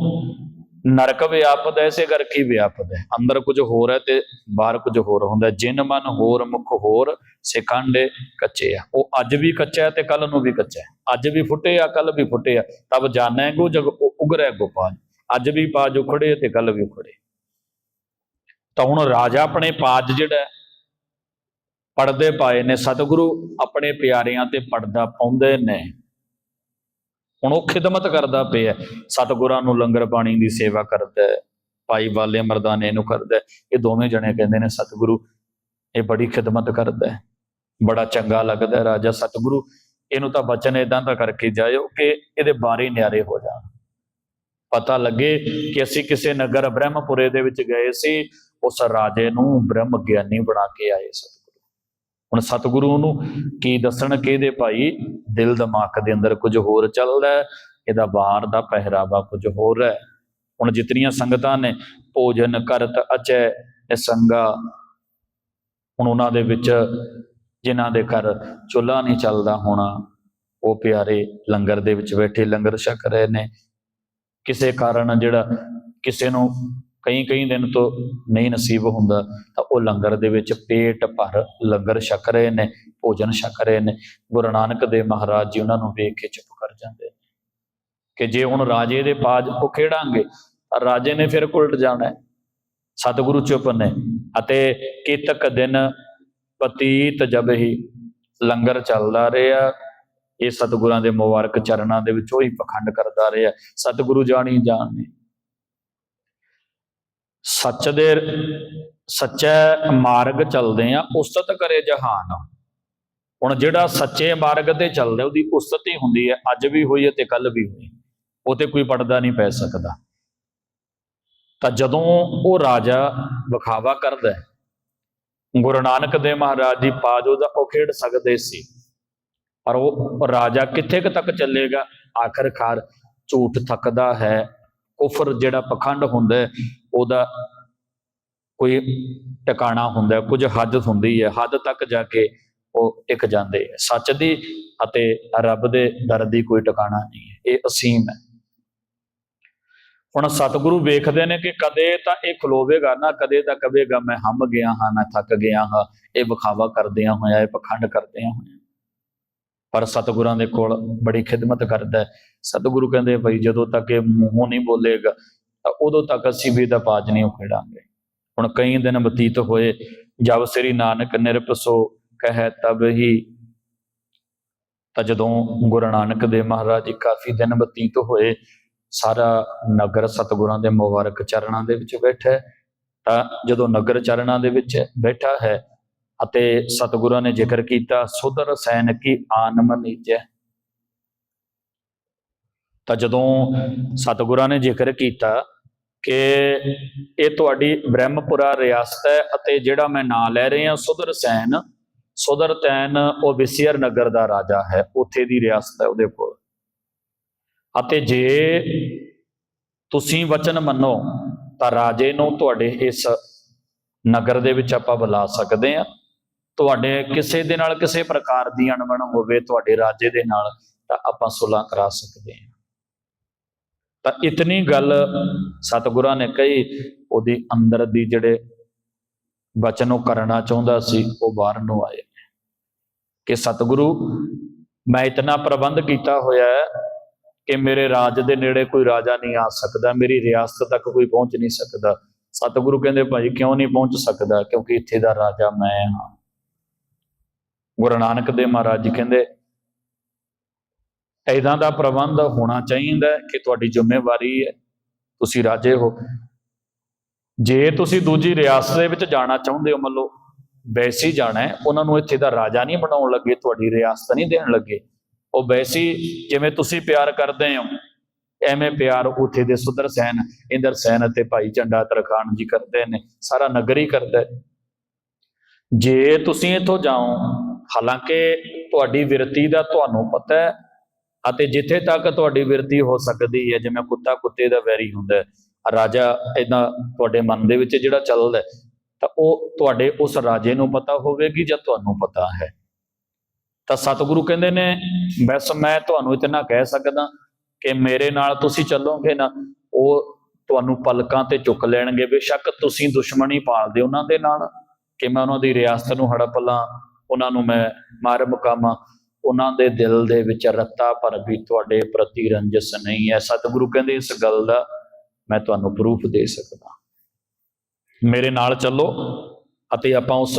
ਨਰਕ ਵਿਆਪਦ ਹੈ, ਇਸੇ ਕਰਕੇ ਹੀ ਵਿਆਪਦ ਹੈ। ਅੰਦਰ ਕੁਝ ਹੋਰ ਹੈ ਤੇ ਬਾਹਰ ਕੁਝ ਹੋਰ ਹੁੰਦਾ ਜਿਨ ਮਨ ਹੋਰ, ਮੁਖ ਹੋਰ, ਸਿਖੰਡੇ ਕੱਚੇ ਆ। ਉਹ ਅੱਜ ਵੀ ਕੱਚਾ ਹੈ ਤੇ ਕੱਲ ਨੂੰ ਵੀ ਕੱਚਾ ਹੈ। ਅੱਜ ਵੀ ਫੁੱਟੇ ਆ ਕੱਲ ਵੀ ਫੁੱਟੇ ਆ। ਤਬ ਜਾਣੇਗੋ ਜਗ, ਉ- ਉਗਰੈ ਗੋਪਾਲ। ਅੱਜ ਵੀ ਪਾਜ ਉਖੜੇ ਤੇ ਕੱਲ ਵੀ ਉਖੜੇ। ਤਾਂ ਹੁਣ ਰਾਜਾ ਆਪਣੇ ਪਾਜ ਜਿਹੜਾ ਪੜਦੇ ਪਾਏ ਨੇ, ਸਤਿਗੁਰੂ ਆਪਣੇ ਪਿਆਰਿਆਂ ਤੇ ਪੜਦਾ ਪਾਉਂਦੇ ਨੇ। ਹੁਣ ਉਹ ਖਿਦਮਤ ਕਰਦਾ ਪਿਆ ਸਤਿਗੁਰਾਂ ਨੂੰ ਲੰਗਰ ਪਾਣੀ ਦੀ ਸੇਵਾ ਕਰਦਾ ਭਾਈ ਵਾਲੇ ਮਰਦਾਨੇ ਨੂੰ ਕਰਦਾ ਇਹ ਦੋਵੇਂ ਜਣੇ ਕਹਿੰਦੇ ਨੇ, ਸਤਿਗੁਰੂ ਇਹ ਬੜੀ ਖਿਦਮਤ ਕਰਦਾ ਬੜਾ ਚੰਗਾ ਲੱਗਦਾ ਰਾਜਾ। ਸਤਿਗੁਰੂ, ਇਹਨੂੰ ਤਾਂ ਬਚਨ ਇਦਾਂ ਦਾ ਕਰਕੇ ਜਾਇਓ ਕਿ ਇਹਦੇ ਬਾਰੇ ਨਿਆਰੇ ਹੋ ਜਾਣ। ਪਤਾ ਲੱਗੇ ਕਿ ਅਸੀਂ ਕਿਸੇ ਨਗਰ ਬ੍ਰਹਮਪੁਰੇ ਦੇ ਵਿੱਚ ਗਏ ਸੀ ਉਸ ਰਾਜੇ ਨੂੰ ਬ੍ਰਹਮ ਗਿਆਨੀ ਬਣਾ ਕੇ ਆਏ ਸਤਿਗੁਰੂ। ਹੁਣ ਸਤਿਗੁਰੂ ਨੂੰ ਕੀ ਦੱਸਣ ਕਿ ਭਾਈ? ਦਿਲ ਦਿਮਾਗ ਦੇ ਅੰਦਰ ਕੁਝ ਹੋਰ ਚੱਲਦਾ ਇਹਦਾ ਬਾਹਰ ਦਾ ਪਹਿਰਾਵਾ ਕੁਝ ਹੋਰ ਹੈ। ਹੁਣ ਜਿਤਨੀਆਂ ਸੰਗਤਾਂ ਨੇ, ਭੋਜਨ ਕਰਤ ਅਚੈ ਨਿਸੰਗਾ ਹੁਣ ਉਹਨਾਂ ਦੇ ਵਿੱਚ ਜਿਨ੍ਹਾਂ ਦੇ ਘਰ ਚੁੱਲ੍ਹਾ ਨਹੀਂ ਚੱਲਦਾ ਹੋਣਾ, ਉਹ ਪਿਆਰੇ ਲੰਗਰ ਦੇ ਵਿੱਚ ਬੈਠੇ ਲੰਗਰ ਛਕ ਰਹੇ ਨੇ। ਕਿਸੇ ਕਾਰਨ ਜਿਹੜਾ ਕਿਸੇ ਨੂੰ ਕਈ ਕਈ ਦਿਨ ਤੋਂ ਨਹੀਂ ਨਸੀਬ ਹੁੰਦਾ, ਤਾਂ ਉਹ ਲੰਗਰ ਦੇ ਵਿੱਚ ਪੇਟ ਭਰ ਲੰਗਰ ਛਕ ਰਹੇ ਨੇ, ਭੋਜਨ ਛਕ ਰਹੇ ਨੇ। ਗੁਰੂ ਨਾਨਕ ਦੇਵ ਮਹਾਰਾਜ ਜੀ ਉਹਨਾਂ ਨੂੰ ਵੇਖ ਕੇ ਚੁੱਪ ਕਰ ਜਾਂਦੇ ਨੇ। ਕਿ ਜੇ ਹੁਣ ਰਾਜੇ ਦੇ ਪਾਜ ਉਖੇੜਾਂਗੇ ਤਾਂ ਰਾਜੇ ਨੇ ਫਿਰ ਉਲਟ ਜਾਣਾ ਸਤਿਗੁਰੂ ਚੁੱਪ ਨੇ। ਅਤੇ ਕਿਤਕ ਦਿਨ ਪਤੀਤ ਜਬ ਹੀ ਲੰਗਰ ਚੱਲਦਾ ਰਿਹਾ, ਇਹ ਸਤਿਗੁਰਾਂ ਦੇ ਮੁਬਾਰਕ ਚਰਨਾਂ ਦੇ ਵਿੱਚ ਉਹੀ ਪਖੰਡ ਕਰਦਾ ਰਿਹਾ। ਸਤਿਗੁਰੂ ਜਾਣੀ ਜਾਣ ਨੇ। ਸੱਚ ਦੇ ਸੱਚੇ ਮਾਰਗ ਚੱਲਦੇ ਆ, ਉਸਤਤ ਕਰੇ ਜਹਾਨ। ਹੁਣ ਜਿਹੜਾ ਸੱਚੇ ਮਾਰਗ ਤੇ ਚੱਲਦਾ, ਉਹਦੀ ਉਸਤਤ ਹੀ ਹੁੰਦੀ ਹੈ, ਅੱਜ ਵੀ ਹੋਈ ਹੈ ਤੇ ਕੱਲ ਵੀ ਹੋਈ। ਉਹ ਤੇ ਕੋਈ ਪੜਦਾ ਨਹੀਂ ਪੈ ਸਕਦਾ। ਤਾਂ ਜਦੋਂ ਉਹ ਰਾਜਾ ਵਿਖਾਵਾ ਕਰਦਾ ਗੁਰੂ ਨਾਨਕ ਦੇਵ ਮਹਾਰਾਜ ਦੀ ਪਾਜ ਉਹਦਾ ਉਹ ਖੇਡ ਸਕਦੇ ਸੀ। ਪਰ ਉਹ ਰਾਜਾ ਕਿੱਥੇ ਤੱਕ ਚੱਲੇਗਾ? ਆਖਰਕਾਰ ਝੂਠ ਥੱਕਦਾ ਹੈ। ਕੁਫਰ ਜਿਹੜਾ ਪਖੰਡ ਹੁੰਦਾ ਉਹਦਾ ਕੋਈ ਟਿਕਾਣਾ ਹੁੰਦਾ ਹੈ, ਕੁਝ ਹੱਦ ਹੁੰਦੀ ਹੈ ਹੱਦ ਤੱਕ ਜਾ ਕੇ ਉਹ ਇੱਕ ਜਾਂਦੇ ਸੱਚ ਦੀ ਅਤੇ ਰੱਬ ਦੇ ਦਰ ਦੀ ਕੋਈ ਟਿਕਾਣਾ ਨਹੀਂ ਹੈ। ਇਹ ਅਸੀਮ ਹੈ। ਹੁਣ ਸਤਿਗੁਰੂ ਵੇਖਦੇ ਨੇ ਕਿ ਕਦੇ ਤਾਂ ਇਹ ਖਲੋਵੇਗਾ ਨਾ ਕਦੇ ਤਾਂ ਕਵੇਗਾ ਮੈਂ ਹੰਮ ਗਿਆ ਹਾਂ ਮੈਂ ਥੱਕ ਗਿਆ ਹਾਂ ਇਹ ਵਿਖਾਵਾ ਕਰਦਿਆਂ ਹੋਇਆ ਇਹ ਪਖੰਡ ਕਰਦਿਆਂ ਹੋਇਆ। ਪਰ ਸਤਿਗੁਰਾਂ ਦੇ ਕੋਲ ਬੜੀ ਖਿਦਮਤ ਕਰਦਾ ਸਤਿਗੁਰੂ ਕਹਿੰਦੇ ਭਈ ਜਦੋਂ ਤੱਕ ਇਹ ਮੂੰਹੋਂ ਨਹੀਂ ਬੋਲੇਗਾ ਤਾਂ ਉਦੋਂ ਤੱਕ ਅਸੀਂ ਵੀ ਇਹਦਾ ਬਾਜ ਨਹੀਂ ਉਖੇੜਾਂਗੇ। ਹੁਣ ਕਈ ਦਿਨ ਬਤੀਤ ਹੋਏ, ਜਬ ਸ੍ਰੀ ਨਾਨਕ ਨਿਰਪਸੋ ਕਹਿ ਤਬ ਹੀ ਤਾਂ ਜਦੋਂ ਗੁਰੂ ਨਾਨਕ ਦੇਵ ਮਹਾਰਾਜ ਜੀ ਕਾਫੀ ਦਿਨ ਬਤੀਤ ਹੋਏ, ਸਾਰਾ ਨਗਰ ਸਤਿਗੁਰਾਂ ਦੇ ਮੁਬਾਰਕ ਚਰਨਾਂ ਦੇ ਵਿੱਚ ਬੈਠਾ ਤਾਂ ਜਦੋਂ ਨਗਰ ਚਰਨਾਂ ਦੇ ਵਿੱਚ ਬੈਠਾ ਹੈ ਅਤੇ ਸਤਿਗੁਰਾਂ ਨੇ ਜ਼ਿਕਰ ਕੀਤਾ ਸੁਦਰ ਸੈਨ ਕੀ ਆਨਮ ਨੀਚੈ ਤਾਂ ਜਦੋਂ ਸਤਿਗੁਰਾਂ ਨੇ ਜ਼ਿਕਰ ਕੀਤਾ ਕਿ ਇਹ ਤੁਹਾਡੀ ਬ੍ਰਹਮਪੁਰਾ ਰਿਆਸਤ ਹੈ ਅਤੇ ਜਿਹੜਾ ਮੈਂ ਨਾਂ ਲੈ ਰਿਹਾ ਸੁਦਰ ਸੈਨ ਸੁਦਰ ਤੈਨ, ਉਹ ਵਿਸਿਅਰ ਨਗਰ ਦਾ ਰਾਜਾ ਹੈ, ਉੱਥੇ ਦੀ ਰਿਆਸਤ ਹੈ ਉਹਦੇ ਕੋਲ। ਅਤੇ ਜੇ ਤੁਸੀਂ ਵਚਨ ਮੰਨੋ, ਤਾਂ ਰਾਜੇ ਨੂੰ ਤੁਹਾਡੇ ਇਸ ਨਗਰ ਦੇ ਵਿੱਚ ਆਪਾਂ ਬੁਲਾ ਸਕਦੇ ਹਾਂ। ਤੁਹਾਡੇ ਕਿਸੇ ਦੇ ਨਾਲ ਕਿਸੇ ਪ੍ਰਕਾਰ ਦੀ ਅਣਬਣ ਹੋਵੇ, ਤੁਹਾਡੇ ਰਾਜੇ ਦੇ ਨਾਲ ਤਾਂ ਆਪਾਂ ਸੁਲ੍ਹਾ ਕਰਾ ਸਕਦੇ ਹਾਂ। ਤਾਂ ਇਤਨੀ ਗੱਲ ਸਤਿਗੁਰਾਂ ਨੇ ਕਹੀ, ਉਹਦੀ ਅੰਦਰ ਦੀ ਜਿਹੜੇ ਬਚਨ ਉਹ ਕਰਨਾ ਚਾਹੁੰਦਾ ਸੀ, ਉਹ ਬਾਹਰ ਨੂੰ ਆਏ। ਕਿ ਸਤਿਗੁਰੂ, ਮੈਂ ਇਤਨਾ ਪ੍ਰਬੰਧ ਕੀਤਾ ਹੋਇਆ ਹੈ ਕਿ ਮੇਰੇ ਰਾਜ ਦੇ ਨੇੜੇ ਕੋਈ ਰਾਜਾ ਨਹੀਂ ਆ ਸਕਦਾ, ਮੇਰੀ ਰਿਆਸਤ ਤੱਕ ਕੋਈ ਪਹੁੰਚ ਨਹੀਂ ਸਕਦਾ। ਸਤਿਗੁਰੂ ਕਹਿੰਦੇ, ਭਾਈ, ਕਿਉਂ ਨਹੀਂ ਪਹੁੰਚ ਸਕਦਾ? ਕਿਉਂਕਿ ਇੱਥੇ ਦਾ ਰਾਜਾ ਮੈਂ ਹਾਂ। ਗੁਰੂ ਨਾਨਕ ਦੇਵ ਮਹਾਰਾਜ ਜੀ ਕਹਿੰਦੇ ਐਦਾਂ ਦਾ ਪ੍ਰਬੰਧ ਹੋਣਾ ਚਾਹੀਦਾ ਕਿ ਤੁਹਾਡੀ ਜ਼ਿੰਮੇਵਾਰੀ ਹੈ। ਤੁਸੀਂ ਰਾਜੇ ਹੋ। ਜੇ ਤੁਸੀਂ ਦੂਜੀ ਰਿਆਸਤ ਦੇ ਵਿੱਚ ਜਾਣਾ ਚਾਹੁੰਦੇ ਹੋ, ਮੰਨ ਲਓ ਵੈਸੀ ਜਾਣਾ ਹੈ, ਉਹਨਾਂ ਨੂੰ ਇੱਥੇ ਦਾ ਰਾਜਾ ਨਹੀਂ ਬਣਾਉਣ ਲੱਗੇ, ਤੁਹਾਡੀ ਰਿਆਸਤ ਨਹੀਂ ਦੇਣ ਲੱਗੇ। ਉਹ ਵੈਸੀ ਜਿਵੇਂ ਤੁਸੀਂ ਪਿਆਰ ਕਰਦੇ ਹੋ, ਐਵੇਂ ਪਿਆਰ ਉਥੇ ਦੇ ਸੁਦਰ ਸੈਨ, ਇੰਦਰ ਸੈਨ ਅਤੇ ਭਾਈ ਝੰਡਾ ਤਰਖਾਨ ਜੀ ਕਰਦੇ ਨੇ, ਸਾਰਾ ਨਗਰ ਹੀ ਕਰਦਾ ਜੇ ਤੁਸੀਂ ਇੱਥੋਂ ਜਾਓ, ਹਾਲਾਂਕਿ ਤੁਹਾਡੀ ਵਿਰਤੀ ਦਾ ਤੁਹਾਨੂੰ ਪਤਾ ਹੈ ਅਤੇ ਜਿੱਥੇ ਤੱਕ ਤੁਹਾਡੀ ਵਿਰਤੀ ਹੋ ਸਕਦੀ ਹੈ, ਜਿਵੇਂ ਕੁੱਤਾ ਕੁੱਤੇ ਦਾ ਵੈਰੀ ਹੁੰਦਾ ਰਾਜਾ ਇਦਾਂ ਤੁਹਾਡੇ ਮਨ ਦੇ ਵਿੱਚ ਜਿਹੜਾ ਚੱਲਦਾ ਤਾਂ ਉਹ ਤੁਹਾਡੇ ਉਸ ਰਾਜੇ ਨੂੰ ਪਤਾ ਹੋਵੇਗੀ ਜਾਂ ਤੁਹਾਨੂੰ ਪਤਾ ਹੈ। ਤਾਂ ਸਤਿਗੁਰੂ ਕਹਿੰਦੇ ਨੇ, ਬਸ ਮੈਂ ਤੁਹਾਨੂੰ ਇਤਨਾ ਕਹਿ ਸਕਦਾ ਕਿ ਮੇਰੇ ਨਾਲ ਤੁਸੀਂ ਚੱਲੋਗੇ ਨਾ, ਉਹ ਤੁਹਾਨੂੰ ਪਲਕਾਂ ਤੇ ਚੁੱਕ ਲੈਣਗੇ। ਬੇਸ਼ੱਕ ਤੁਸੀਂ ਦੁਸ਼ਮਣੀ ਪਾਲਦੇ ਉਹਨਾਂ ਦੇ ਨਾਲ, ਕਿ ਮੈਂ ਉਹਨਾਂ ਦੀ ਰਿਆਸਤ ਨੂੰ ਹੜਪ ਲਾਂ, ਉਹਨਾਂ ਨੂੰ ਮੈਂ ਮਾਰ ਮੁਕਾਮਾਂ ਉਹਨਾਂ ਦੇ ਦਿਲ ਦੇ ਵਿੱਚ ਰੱਤਾ ਪਰ ਵੀ ਤੁਹਾਡੇ ਪ੍ਰਤੀ ਰੰਜਸ ਨਹੀਂ ਹੈ। ਸਤਿਗੁਰੂ ਕਹਿੰਦੇ ਇਸ ਗੱਲ ਦਾ ਮੈਂ ਤੁਹਾਨੂੰ ਪ੍ਰੂਫ ਦੇ ਸਕਦਾ। ਮੇਰੇ ਨਾਲ ਚੱਲੋ ਅਤੇ ਆਪਾਂ ਉਸ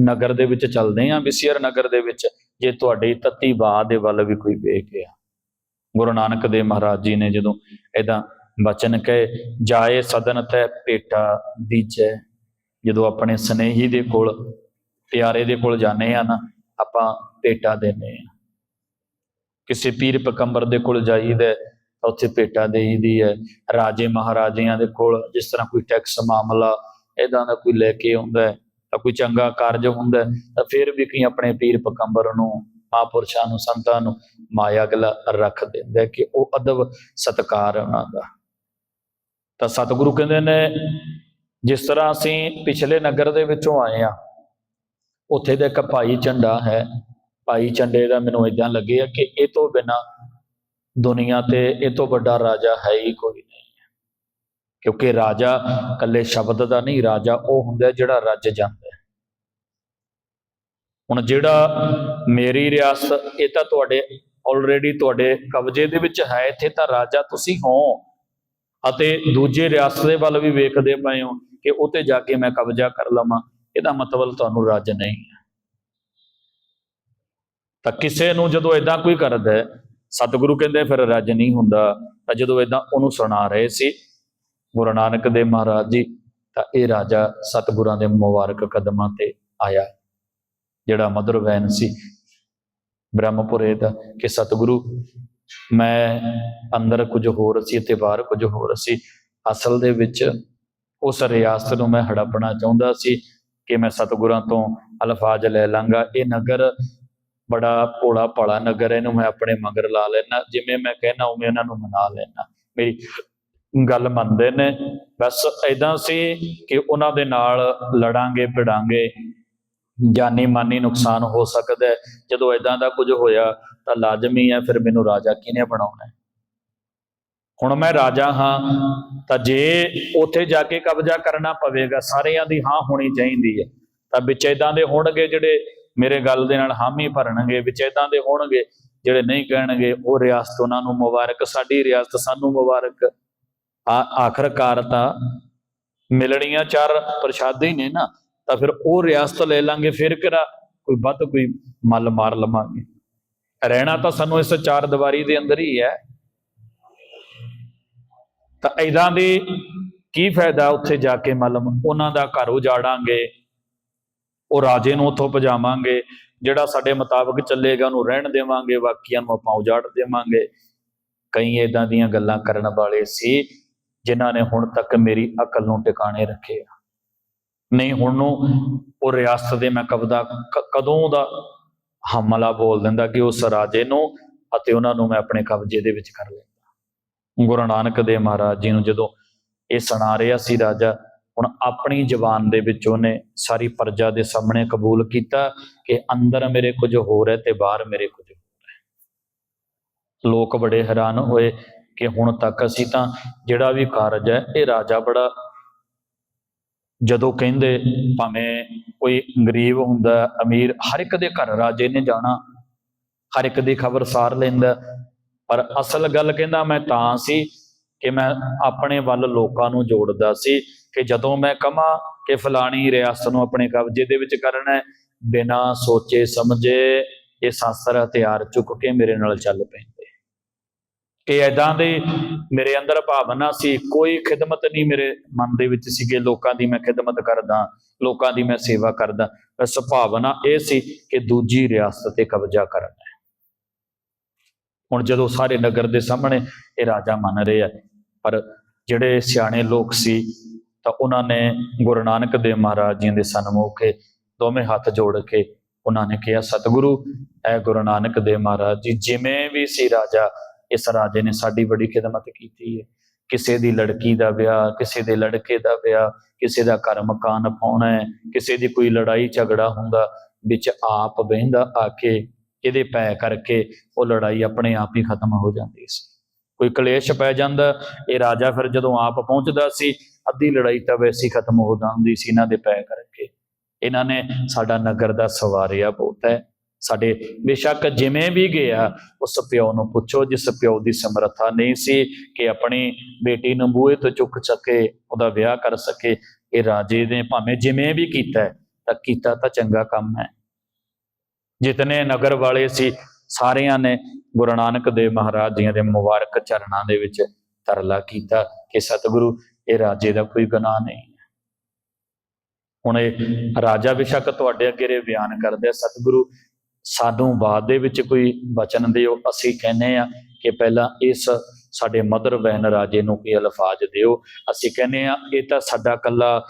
ਨਗਰ ਦੇ ਵਿੱਚ ਚੱਲਦੇ ਹਾਂ ਵਿਸਿਅਰ ਨਗਰ ਦੇ ਵਿੱਚ, ਜੇ ਤੁਹਾਡੀ ਤਤੀ ਬਾਹ ਦੇ ਵੱਲ ਵੀ ਕੋਈ ਵੇਖ ਗਿਆ। ਗੁਰੂ ਨਾਨਕ ਦੇਵ ਮਹਾਰਾਜ ਜੀ ਨੇ ਜਦੋਂ ਐਦਾਂ ਬਚਨ ਕਹੇ, ਜਾਏ ਸਦਨ ਤੈ ਪੇਟਾ ਦੀਜੈ। ਜਦੋਂ ਆਪਣੇ ਸਨੇਹੀ ਦੇ ਕੋਲ, ਪਿਆਰੇ ਦੇ ਕੋਲ ਜਾਂਦੇ ਆ ਨਾ, ਆਪਾਂ ਪੇਟਾ ਦਿੰਦੇ ਆ। ਕਿਸੇ ਪੀਰ ਪਕੰਬਰ ਦੇ ਕੋਲ ਜਾਈਦਾ ਉੱਥੇ ਭੇਟਾ ਦੇਈਦੀ ਹੈ। ਰਾਜੇ ਮਹਾਰਾਜਿਆਂ ਦੇ ਕੋਲ ਜਿਸ ਤਰ੍ਹਾਂ ਕੋਈ ਟੈਕਸ ਮਾਮਲਾ ਇਦਾਂ ਦਾ ਕੋਈ ਲੈ ਕੇ ਆਉਂਦਾ ਤਾਂ ਕੋਈ ਚੰਗਾ ਕਾਰਜ ਹੁੰਦਾ ਤਾਂ ਫਿਰ ਵੀ ਕਈ ਆਪਣੇ ਪੀਰ ਪਕੰਬਰ ਨੂੰ, ਮਹਾਂਪੁਰਸ਼ਾਂ ਨੂੰ, ਸੰਤਾਂ ਨੂੰ ਮਾਇਆ ਗਲਾ ਰੱਖ ਦਿੰਦਾ ਕਿ ਉਹ ਅਦਬ ਸਤਕਾਰ ਉਹਨਾਂ ਦਾ। ਤਾਂ ਸਤਿਗੁਰੂ ਕਹਿੰਦੇ ਨੇ, ਜਿਸ ਤਰ੍ਹਾਂ ਅਸੀਂ ਪਿਛਲੇ ਨਗਰ ਦੇ ਵਿੱਚੋਂ ਆਏ ਆ ਉੱਥੇ ਦਾ ਇੱਕ ਭਾਈ ਝੰਡਾ ਹੈ। ਭਾਈ ਝੰਡੇ ਦਾ ਮੈਨੂੰ ਇਦਾਂ ਆ ਕਿ ਇਹ ਤੋਂ ਬਿਨਾ ਦੁਨੀਆ ਤੇ ਇਹ ਤੋਂ ਵੱਡਾ ਰਾਜਾ ਹੈ ਹੀ ਕੋਈ ਨਹੀਂ। ਕਿਉਂਕਿ ਰਾਜਾ ਕੱਲੇ ਸ਼ਬਦ ਦਾ ਨਹੀਂ, ਰਾਜਾ ਉਹ ਹੁੰਦਾ ਜਿਹੜਾ ਰੱਜ ਜਾਂਦਾ ਹੁਣ ਜਿਹੜਾ ਮੇਰੀ ਰਿਆਸਤ, ਇਹ ਤਾਂ ਤੁਹਾਡੇ ਆਲਰੇਡੀ ਤੁਹਾਡੇ ਕਬਜ਼ੇ ਦੇ ਵਿੱਚ ਹੈ, ਇੱਥੇ ਤਾਂ ਰਾਜਾ ਤੁਸੀਂ ਹੋ। ਅਤੇ ਦੂਜੇ ਰਿਆਸਤ ਦੇ ਵੱਲ ਵੀ ਵੇਖਦੇ ਪਏ ਹੋ ਕਿ ਉਤੇ ਜਾ ਕੇ ਮੈਂ ਕਬਜ਼ਾ ਕਰ ਲਵਾਂ, ਇਹਦਾ ਮਤਲਬ ਤੁਹਾਨੂੰ ਰਾਜ ਨਹੀਂ ਹੈ। ਤਾਂ ਕਿਸੇ ਨੂੰ ਜਦੋਂ ਇਦਾਂ ਕੋਈ ਕਰਦਾ ਹੈ, ਸਤਿਗੁਰੂ ਕਹਿੰਦੇ ਫਿਰ ਰੱਜ ਨਹੀਂ ਹੁੰਦਾ ਤਾਂ ਜਦੋਂ ਇਦਾਂ ਉਹਨੂੰ ਸੁਣਾ ਰਹੇ ਸੀ ਗੁਰੂ ਨਾਨਕ ਦੇਵ ਮਹਾਰਾਜ ਜੀ ਤਾਂ ਇਹ ਰਾਜਾ ਸਤਿਗੁਰਾਂ ਦੇ ਮੁਬਾਰਕ ਕਦਮਾਂ ਤੇ ਆਇਆ ਜਿਹੜਾ ਮਧੁਰ ਵੈਨ ਸੀ ਬ੍ਰਹਮਪੁਰੇ ਦਾ ਕਿ ਸਤਿਗੁਰੂ ਮੈਂ ਅੰਦਰ ਕੁਝ ਹੋਰ ਸੀ ਤੇ ਬਾਹਰ ਕੁਝ ਹੋਰ ਸੀ ਅਸਲ ਦੇ ਵਿੱਚ ਉਸ ਰਿਆਸਤ ਨੂੰ ਮੈਂ ਹੜਪਣਾ ਚਾਹੁੰਦਾ ਸੀ ਕਿ ਮੈਂ ਸਤਿਗੁਰਾਂ ਤੋਂ ਅਲਫਾਜ਼ ਲੈ ਲਾਂਗਾ ਇਹ ਨਗਰ ਬੜਾ ਭੋਲਾ ਭਾਲਾ ਨਗਰ ਹੈ, ਇਹਨੂੰ ਮੈਂ ਆਪਣੇ ਮਗਰ ਲਾ ਲੈਣਾ ਜਿਵੇਂ ਮੈਂ ਕਹਿਣਾ ਉਵੇਂ ਉਹਨਾਂ ਨੂੰ ਮਨਾ ਲੈਣਾ ਮੇਰੀ ਗੱਲ ਮੰਨਦੇ ਨੇ ਬਸ ਐਦਾਂ ਸੀ ਕਿ ਉਹਨਾਂ ਦੇ ਨਾਲ ਲੜਾਂਗੇ ਭਿੜਾਂਗੇ ਜਾਨੀ ਮਾਨੀ ਨੁਕਸਾਨ ਹੋ ਸਕਦਾ ਹੈ। ਜਦੋਂ ਇਦਾਂ ਦਾ ਕੁਝ ਹੋਇਆ ਤਾਂ ਲਾਜ਼ਮੀ ਹੈ ਫਿਰ ਮੈਨੂੰ ਰਾਜਾ ਕਿਹਨੇ ਬਣਾਉਣਾ ਹੁਣ ਮੈਂ ਰਾਜਾ ਹਾਂ ਤਾਂ ਜੇ ਉੱਥੇ ਜਾ ਕੇ ਕਬਜ਼ਾ ਕਰਨਾ ਪਵੇਗਾ ਸਾਰਿਆਂ ਦੀ ਹਾਂ ਹੋਣੀ ਚਾਹੀਦੀ ਹੈ। ਤਾਂ ਵਿੱਚ ਏਦਾਂ ਦੇ ਹੋਣਗੇ ਜਿਹੜੇ ਮੇਰੇ ਗੱਲ ਦੇ ਨਾਲ ਹਾਮੀ ਭਰਨਗੇ, ਵਿੱਚ ਏਦਾਂ ਦੇ ਹੋਣਗੇ, ਜਿਹੜੇ ਨਹੀਂ ਕਹਿਣਗੇ, ਉਹ ਰਿਆਸਤ ਉਹਨਾਂ ਨੂੰ ਮੁਬਾਰਕ, ਸਾਡੀ ਰਿਆਸਤ ਸਾਨੂੰ ਮੁਬਾਰਕ। ਆ ਆਖਰਕਾਰ ਤਾਂ ਮਿਲਣੀਆਂ ਚਾਰ ਪ੍ਰਸ਼ਾਦੇ ਹੀ ਨੇ ਨਾ, ਤਾਂ ਫਿਰ ਉਹ ਰਿਆਸਤ ਲੈ ਲਾਂਗੇ, ਫਿਰ ਕਿਹੜਾ ਕੋਈ ਵੱਧ ਕੋਈ ਮੱਲ ਮਾਰ ਲਵਾਂਗੇ। ਰਹਿਣਾ ਤਾਂ ਸਾਨੂੰ ਇਸ ਚਾਰ ਦੀਵਾਰੀ ਦੇ ਅੰਦਰ ਹੀ ਹੈ। ਤਾਂ ਐਦਾਂ ਦੀ ਕੀ ਫਾਇਦਾ ਉੱਥੇ ਜਾ ਕੇ ਮਲਮ ਉਹਨਾਂ ਦਾ ਘਰ ਉਜਾੜਾਂਗੇ ਉਹ ਰਾਜੇ ਨੂੰ ਉੱਥੋਂ ਭਜਾਵਾਂਗੇ, ਜਿਹੜਾ ਸਾਡੇ ਮੁਤਾਬਕ ਚੱਲੇਗਾ ਉਹਨੂੰ ਰਹਿਣ ਦੇਵਾਂਗੇ, ਬਾਕੀਆਂ ਨੂੰ ਆਪਾਂ ਉਜਾੜ ਦੇਵਾਂਗੇ। ਕਈ ਇਦਾਂ ਦੀਆਂ ਗੱਲਾਂ ਕਰਨ ਵਾਲੇ ਸੀ, ਜਿਨ੍ਹਾਂ ਨੇ ਹੁਣ ਤੱਕ ਮੇਰੀ ਅਕਲ ਨੂੰ ਟਿਕਾਣੇ ਰੱਖੇ ਆ। ਨਹੀਂ, ਹੁਣ ਨੂੰ ਉਹ ਰਿਆਸਤ ਦੇ ਮੈਂ ਕਬਜ਼ਾ ਕ- ਕਦੋਂ ਦਾ ਹਮਲਾ ਬੋਲ ਦਿੰਦਾ ਕਿ ਉਸ ਰਾਜੇ ਨੂੰ ਅਤੇ ਉਹਨਾਂ ਨੂੰ ਮੈਂ ਆਪਣੇ ਕਬਜ਼ੇ ਦੇ ਵਿੱਚ ਕਰ ਲੈਂਦਾ। ਗੁਰੂ ਨਾਨਕ ਦੇਵ ਮਹਾਰਾਜ ਜੀ ਨੂੰ ਜਦੋਂ ਇਹ ਸੁਣਾ ਰਿਹਾ ਸੀ ਰਾਜਾ ਹੁਣ ਆਪਣੀ ਜਬਾਨ ਦੇ ਵਿੱਚ ਉਹਨੇ ਸਾਰੀ ਪ੍ਰਜਾ ਦੇ ਸਾਹਮਣੇ ਕਬੂਲ ਕੀਤਾ ਕਿ ਅੰਦਰ ਮੇਰੇ ਕੁਝ ਹੋਰ ਹੈ ਤੇ ਬਾਹਰ ਮੇਰੇ ਕੁਝ ਹੋਰ ਹੈ। ਲੋਕ ਬੜੇ ਹੈਰਾਨ ਹੋਏ ਕਿ ਹੁਣ ਤੱਕ ਅਸੀਂ ਤਾਂ ਜਿਹੜਾ ਵੀ ਕਾਰਜ ਹੈ, ਇਹ ਰਾਜਾ ਬੜਾ ਜਦੋਂ ਕਹਿੰਦੇ ਭਾਵੇਂ ਕੋਈ ਗਰੀਬ ਹੁੰਦਾ, ਅਮੀਰ, ਹਰ ਇੱਕ ਦੇ ਘਰ ਰਾਜੇ ਨੇ ਜਾਣਾ, ਹਰ ਇੱਕ ਦੀ ਖਬਰ ਸਾਰ ਲੈਂਦਾ। ਪਰ ਅਸਲ ਗੱਲ ਕਹਿੰਦਾ ਮੈਂ ਤਾਂ ਸੀ ਕਿ ਮੈਂ ਆਪਣੇ ਵੱਲ ਲੋਕਾਂ ਨੂੰ ਜੋੜਦਾ ਸੀ। ਕਿ ਜਦੋਂ ਮੈਂ ਕਹਾਂ ਕਿ ਫਲਾਣੀ ਰਿਆਸਤ ਨੂੰ ਆਪਣੇ ਕਬਜ਼ੇ ਦੇ ਵਿੱਚ ਕਰਨਾ ਹੈ, ਬਿਨਾਂ ਸੋਚੇ ਸਮਝੇ ਇਹ ਸ਼ਾਸਤਰ ਹਥਿਆਰ ਚੁੱਕ ਕੇ ਮੇਰੇ ਨਾਲ ਚੱਲ ਪੈਂਦੇ। ਕਿ ਐਦਾਂ ਦੇ ਮੇਰੇ ਅੰਦਰ ਭਾਵਨਾ ਸੀ, ਕੋਈ ਖਿਦਮਤ ਨਹੀਂ ਮੇਰੇ ਮਨ ਦੇ ਵਿੱਚ ਸੀ ਕਿ ਲੋਕਾਂ ਦੀ ਮੈਂ ਖਿਦਮਤ ਕਰਦਾ, ਲੋਕਾਂ ਦੀ ਮੈਂ ਸੇਵਾ ਕਰਦਾ। ਬਸ ਭਾਵਨਾ ਇਹ ਸੀ ਕਿ ਦੂਜੀ ਰਿਆਸਤ ਤੇ ਕਬਜ਼ਾ ਕਰਨਾ ਹੁਣ ਜਦੋਂ ਸਾਰੇ ਨਗਰ ਦੇ ਸਾਹਮਣੇ ਇਹ ਰਾਜਾ ਮੰਨ ਰਹੇ ਆ, ਪਰ ਜਿਹੜੇ ਸਿਆਣੇ ਲੋਕ ਸੀ ਤਾਂ ਉਹਨਾਂ ਨੇ ਗੁਰੂ ਨਾਨਕ ਦੇਵ ਮਹਾਰਾਜ ਜੀ ਦੇ ਸਨਮੁਖ ਦੋਵੇਂ ਹੱਥ ਜੋੜ ਕੇ ਉਹਨਾਂ ਨੇ ਕਿਹਾ, ਸਤਿਗੁਰੂ, ਐ ਗੁਰੂ ਨਾਨਕ ਦੇਵ ਮਹਾਰਾਜ ਜੀ, ਜਿਵੇਂ ਵੀ ਸੀ ਰਾਜਾ, ਇਸ ਰਾਜੇ ਨੇ ਸਾਡੀ ਬੜੀ ਖਿਦਮਤ ਕੀਤੀ ਹੈ ਕਿਸੇ ਦੀ ਲੜਕੀ ਦਾ ਵਿਆਹ, ਕਿਸੇ ਦੇ ਲੜਕੇ ਦਾ ਵਿਆਹ, ਕਿਸੇ ਦਾ ਘਰ ਮਕਾਨ ਪਾਉਣਾ ਹੈ ਕਿਸੇ ਦੀ ਕੋਈ ਲੜਾਈ ਝਗੜਾ ਹੁੰਦਾ, ਵਿੱਚ ਆਪ ਬਹਿੰਦਾ ਆ ਕੇ ਇਹਦੇ ਪੈ ਕਰਕੇ ਉਹ ਲੜਾਈ ਆਪਣੇ ਆਪ ਹੀ ਖਤਮ ਹੋ ਜਾਂਦੀ ਸੀ। ਕੋਈ ਕਲੇਸ਼ ਪੈ ਜਾਂਦਾ, ਇਹ ਰਾਜਾ ਫਿਰ ਜਦੋਂ ਆਪ ਪਹੁੰਚਦਾ ਸੀ ਅੱਧੀ ਲੜਾਈ ਤਾਂ ਵੈਸੀ ਖਤਮ ਹੋ ਜਾਂਦੀ ਸੀ ਇਹਨਾਂ ਦੇ ਪੈ ਕਰਕੇ। ਇਹਨਾਂ ਨੇ ਸਾਡਾ ਨਗਰ ਦਾ ਸਵਾਰਿਆ ਬਹੁਤ ਹੈ। ਸਾਡੇ ਬੇਸ਼ੱਕ ਜਿਵੇਂ ਵੀ ਗਿਆ ਉਸ ਪਿਓ ਨੂੰ ਪੁੱਛੋ ਜਿਸ ਪਿਓ ਦੀ ਸਮਰੱਥਾ ਨਹੀਂ ਸੀ ਕਿ ਆਪਣੀ ਬੇਟੀ ਨੂੰ ਬੂਹੇ ਤੋਂ ਚੁੱਕ ਸਕੇ ਉਹਦਾ ਵਿਆਹ ਕਰ ਸਕੇ ਇਹ ਰਾਜੇ ਨੇ ਭਾਵੇਂ ਜਿਵੇਂ ਵੀ ਕੀਤਾ ਹੈ, ਤਾਂ ਕੀਤਾ ਤਾਂ ਚੰਗਾ ਕੰਮ ਹੈ। ਜਿਤਨੇ ਨਗਰ ਵਾਲੇ ਸੀ ਸਾਰਿਆਂ ਨੇ ਗੁਰੂ ਨਾਨਕ ਦੇਵ ਮਹਾਰਾਜ ਜੀਆਂ ਦੇ ਮੁਬਾਰਕ ਚਰਨਾਂ ਦੇ ਵਿੱਚ ਤਰਲਾ ਕੀਤਾ ਕਿ ਸਤਿਗੁਰੂ ਇਹ ਰਾਜੇ ਦਾ ਕੋਈ ਗੁਨਾਹ ਨਹੀਂ ਹੁਣ ਇਹ ਰਾਜਾ ਬਿਸ਼ੱਕ ਤੁਹਾਡੇ ਅੱਗੇ ਇਹ ਬਿਆਨ ਕਰਦੇ ਆ, ਸਤਿਗੁਰੂ ਸਾਨੂੰ ਬਾਅਦ ਦੇ ਵਿੱਚ ਕੋਈ ਬਚਨ ਦਿਓ, ਅਸੀਂ ਕਹਿੰਨੇ ਆ ਕਿ ਪਹਿਲਾਂ ਇਸ ਸਾਡੇ ਮਦਰ ਬਹਿਨ ਰਾਜੇ ਨੂੰ ਕੋਈ ਅਲਫਾਜ਼ ਦਿਓ। ਅਸੀਂ ਕਹਿੰਨੇ ਆ ਇਹ ਤਾਂ ਸਾਡਾ ਕੱਲਾ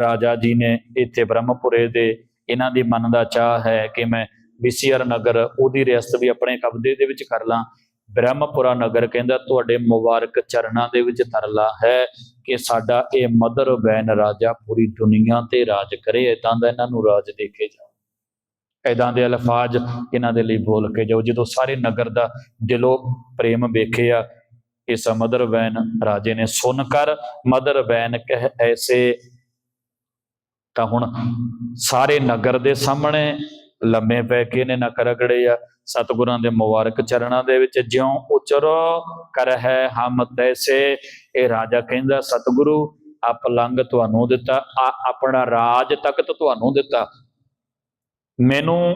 ਰਾਜਾ ਜੀ ਨੇ ਇੱਥੇ ਬ੍ਰਹਮਪੁਰੇ ਦੇ ਇਹਨਾਂ ਦੀ ਮਨ ਦਾ ਚਾਹ ਹੈ ਕਿ ਮੈਂ ਵਿਸੀਆਰ ਨਗਰ ਉਹਦੀ ਰਿਆਸਤ ਵੀ ਆਪਣੇ ਕਬਜ਼ੇ ਦੇ ਵਿੱਚ ਕਰ ਲਾਂ। ਬ੍ਰਹਮਪੁਰਾ ਨਗਰ ਕਹਿੰਦਾ, ਤੁਹਾਡੇ ਮੁਬਾਰਕ ਚਰਨਾਂ ਦੇ ਵਿੱਚ ਤਰਲਾ ਹੈ ਕਿ ਸਾਡਾ ਇਹ ਮਦਰ ਬੈਨ ਰਾਜਾ ਪੂਰੀ ਦੁਨੀਆ ਤੇ ਰਾਜ ਕਰੇ ਇਦਾਂ ਦਾ ਇਹਨਾਂ ਨੂੰ ਰਾਜ ਦੇਖੇ ਜਾਓ। ਇਦਾਂ ਦੇ ਅਲਫਾਜ਼ ਇਹਨਾਂ ਦੇ ਲਈ ਬੋਲ ਕੇ ਜਾਓ, ਜਦੋਂ ਸਾਰੇ ਨਗਰ ਦਾ ਦਿਲੋਂ ਪ੍ਰੇਮ ਵੇਖਿਆ, ਇਸ ਮਦਰ ਬੈਨ ਰਾਜੇ ਨੇ, ਸੁਣ ਕਰ ਮਦਰ ਬੈਨ ਕਹਿ ਐਸੇ। ਤਾਂ ਹੁਣ ਸਾਰੇ ਨਗਰ ਦੇ ਸਾਹਮਣੇ ਲੰਮੇ ਪੈ ਕੇ ਨੇ ਨਕ ਰਗੜੇ ਆ। ਸਤਿਗੁਰਾਂ ਦੇ ਮੁਬਾਰਕ ਚਰਨਾਂ ਦੇ ਵਿੱਚ ਜਿਉਂ ਉਚਰੋ, ਕਰ ਹੈ ਹਮ ਤੈਸੇ। ਇਹ ਰਾਜਾ ਕਹਿੰਦਾ, ਸਤਿਗੁਰੂ ਆ ਪਲੰਗ ਤੁਹਾਨੂੰ ਦਿੱਤਾ, ਆ ਆਪਣਾ ਰਾਜ ਤਖਤ ਤੁਹਾਨੂੰ ਦਿੱਤਾ। ਮੈਨੂੰ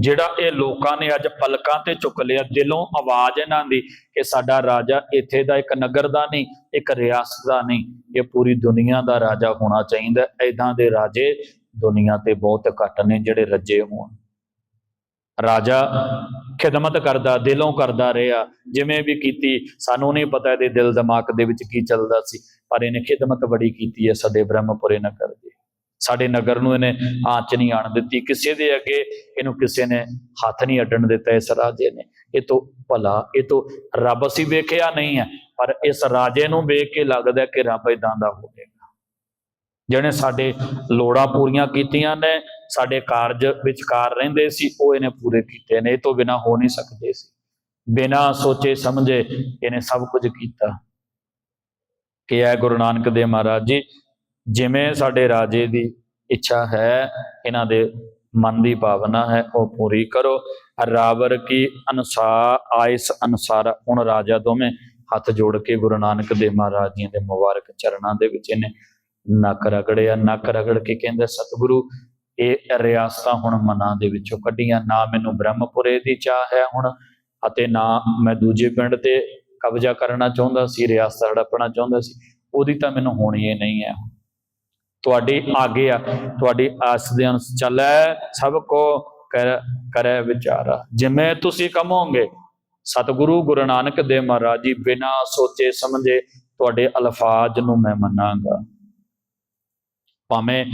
ਜਿਹੜਾ ਇਹ ਲੋਕਾਂ ਨੇ ਅੱਜ ਪਲਕਾਂ ਤੇ ਚੁੱਕ ਲਿਆ, ਦਿਲੋਂ ਆਵਾਜ਼ ਇਹਨਾਂ ਦੀ ਕਿ ਸਾਡਾ ਰਾਜਾ ਇੱਥੇ ਦਾ ਇੱਕ ਨਗਰ ਦਾ ਨਹੀਂ, ਇੱਕ ਰਿਆਸਤ ਦਾ ਨਹੀਂ, ਇਹ ਪੂਰੀ ਦੁਨੀਆ ਦਾ ਰਾਜਾ ਹੋਣਾ ਚਾਹੀਦਾ। ਐਦਾਂ ਦੇ ਰਾਜੇ ਦੁਨੀਆ ਤੇ ਬਹੁਤ ਘੱਟ ਨੇ ਜਿਹੜੇ ਰੱਜੇ ਹੋਣ। ਰਾਜਾ ਖਿਦਮਤ ਕਰਦਾ, ਦਿਲੋਂ ਕਰਦਾ ਰਿਹਾ, ਜਿਵੇਂ ਵੀ ਕੀਤੀ, ਸਾਨੂੰ ਨਹੀਂ ਪਤਾ ਇਹਦੇ ਦਿਲ ਦਿਮਾਗ ਦੇ ਵਿੱਚ ਕੀ ਚੱਲਦਾ ਸੀ, ਪਰ ਇਹਨੇ ਖਿਦਮਤ ਬੜੀ ਕੀਤੀ ਹੈ ਸਾਡੇ ਬ੍ਰਹਮਪੁਰੇ ਨਗਰ ਦੀ। ਸਾਡੇ ਨਗਰ ਨੂੰ ਇਹਨੇ ਆਂਚ ਨਹੀਂ ਆਣ ਦਿੱਤੀ, ਕਿਸੇ ਦੇ ਅੱਗੇ ਇਹਨੂੰ ਕਿਸੇ ਨੇ ਹੱਥ ਨਹੀਂ ਅੱਡਣ ਦਿੱਤਾ, ਇਸ ਰਾਜੇ ਨੇ। ਇਹ ਤੋਂ ਭਲਾ, ਇਹ ਤੋਂ ਰੱਬ ਅਸੀਂ ਵੇਖਿਆ ਨਹੀਂ ਹੈ, ਪਰ ਇਸ ਰਾਜੇ ਨੂੰ ਵੇਖ ਕੇ ਲੱਗਦਾ ਕਿ ਰੱਬ ਇਦਾਂ ਦਾ ਹੋਵੇ। ਜਿਹਨੇ ਸਾਡੇ ਲੋੜਾਂ ਪੂਰੀਆਂ ਕੀਤੀਆਂ ਨੇ, ਸਾਡੇ ਕਾਰਜ ਵਿਚਕਾਰ ਰਹਿੰਦੇ ਸੀ, ਉਹ ਇਹਨੇ ਪੂਰੇ ਕੀਤੇ ਨੇ, ਇਹ ਤੋਂ ਬਿਨਾ ਹੋ ਨਹੀਂ ਸਕਦੇ ਸੀ। ਬਿਨਾ ਸੋਚੇ ਸਮਝੇ ਇਹਨੇ ਸਭ ਕੁਝ ਕੀਤਾ। ਕਿ ਹੈ ਗੁਰੂ ਨਾਨਕ ਦੇਵ ਮਹਾਰਾਜ ਜੀ, ਜਿਵੇਂ ਸਾਡੇ ਰਾਜੇ ਦੀ ਇੱਛਾ ਹੈ, ਇਹਨਾਂ ਦੇ ਮਨ ਦੀ ਭਾਵਨਾ ਹੈ, ਉਹ ਪੂਰੀ ਕਰੋ। ਰਾਵਰ ਕੀ ਅਨੁਸਾਰ ਆਇਸ ਅਨੁਸਾਰ, ਹੁਣ ਰਾਜਾ ਦੋਵੇਂ ਹੱਥ ਜੋੜ ਕੇ ਗੁਰੂ ਨਾਨਕ ਦੇਵ ਮਹਾਰਾਜ ਜੀ ਦੇ ਮੁਬਾਰਕ ਚਰਨਾਂ ਦੇ ਵਿੱਚ ਇਹਨੇ ਨੱਕ ਰਗੜਿਆ ਨੱਕ ਰਗੜ ਕੇ ਕਹਿੰਦੇ ਸਤਿਗੁਰੂ, ਇਹ ਰਿਆਸਤਾਂ ਹੁਣ ਮਨਾਂ ਦੇ ਵਿੱਚੋਂ ਕੱਢੀਆਂ, ਨਾ ਮੈਨੂੰ ਬ੍ਰਹਮਪੁਰੇ ਦੀ ਚਾਹ ਹੈ ਹੁਣ ਅਤੇ ਨਾ ਮੈਂ ਦੂਜੇ ਪਿੰਡ ਤੇ ਕਬਜ਼ਾ ਕਰਨਾ ਚਾਹੁੰਦਾ ਸੀ, ਰਿਆਸਤ ਹੜਪਣਾ ਚਾਹੁੰਦਾ ਸੀ, ਉਹਦੀ ਤਾਂ ਮੈਨੂੰ ਹੋਣੀ ਹੀ ਨਹੀਂ ਹੈ ਤੁਹਾਡੀ ਆਗਿਆ, ਤੁਹਾਡੀ ਆਸ ਦੇ ਅਨੁਸਾਰ ਚੱਲੈ ਸਭ ਕੋ ਕਰ, ਕਰੈ ਵਿਚਾਰਾ। ਜਿਵੇਂ ਤੁਸੀਂ ਕਮੋਗੇ ਸਤਿਗੁਰੂ ਗੁਰੂ ਨਾਨਕ ਦੇਵ ਮਹਾਰਾਜ ਜੀ ਬਿਨਾ ਸੋਚੇ ਸਮਝੇ ਤੁਹਾਡੇ ਅਲਫਾਜ਼ ਨੂੰ ਮੈਂ ਮੰਨਾਂਗਾ। ਭਾਵੇਂ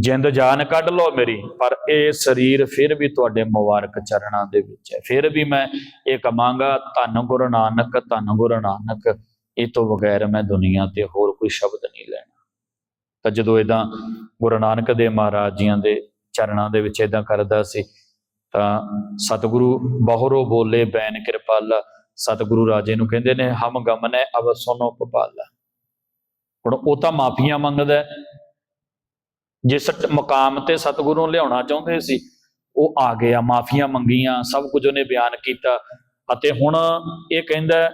ਜਿੰਦ ਜਾਨ ਕੱਢ ਲਓ ਮੇਰੀ, ਪਰ ਇਹ ਸਰੀਰ ਫਿਰ ਵੀ ਤੁਹਾਡੇ ਮੁਬਾਰਕ ਚਰਨਾਂ ਦੇ ਵਿੱਚ ਹੈ। ਫਿਰ ਵੀ ਮੈਂ ਇਹ ਕਮਾਂਗਾ ਧੰਨ ਗੁਰੂ ਨਾਨਕ, ਧੰਨ ਗੁਰੂ ਨਾਨਕ, ਇਹ ਤੋਂ ਬਗੈਰ ਮੈਂ ਦੁਨੀਆ ਤੇ ਹੋਰ ਕੋਈ ਸ਼ਬਦ ਨਹੀਂ ਲੈਣਾ। ਤਾਂ ਜਦੋਂ ਇਦਾਂ ਗੁਰੂ ਨਾਨਕ ਦੇਵ ਮਹਾਰਾਜ ਜੀਆਂ ਦੇ ਚਰਨਾਂ ਦੇ ਵਿੱਚ ਇਦਾਂ ਕਰਦਾ ਸੀ, ਤਾਂ ਸਤਿਗੁਰੂ ਬਹੁਰੋ ਬੋਲੇ, ਬੈਨ ਕਿਰਪਾਲਾ, ਸਤਿਗੁਰੂ ਰਾਜੇ ਨੂੰ ਕਹਿੰਦੇ ਨੇ, ਹਮ ਗਮਨੈ ਅਵ ਸੁਨੋ ਕਪਾਲਾ ਹੁਣ ਉਹ ਤਾਂ ਮਾਫੀਆਂ ਮੰਗਦਾ ਜਿਸ ਟ- ਮੁਕਾਮ ਤੇ ਸਤਿਗੁਰੂ ਲਿਆਉਣਾ ਚਾਹੁੰਦੇ ਸੀ, ਉਹ ਆ ਗਿਆ, ਮਾਫੀਆਂ ਮੰਗੀਆਂ, ਸਭ ਕੁਝ ਉਹਨੇ ਬਿਆਨ ਕੀਤਾ ਅਤੇ ਹੁਣ ਇਹ ਕਹਿੰਦਾ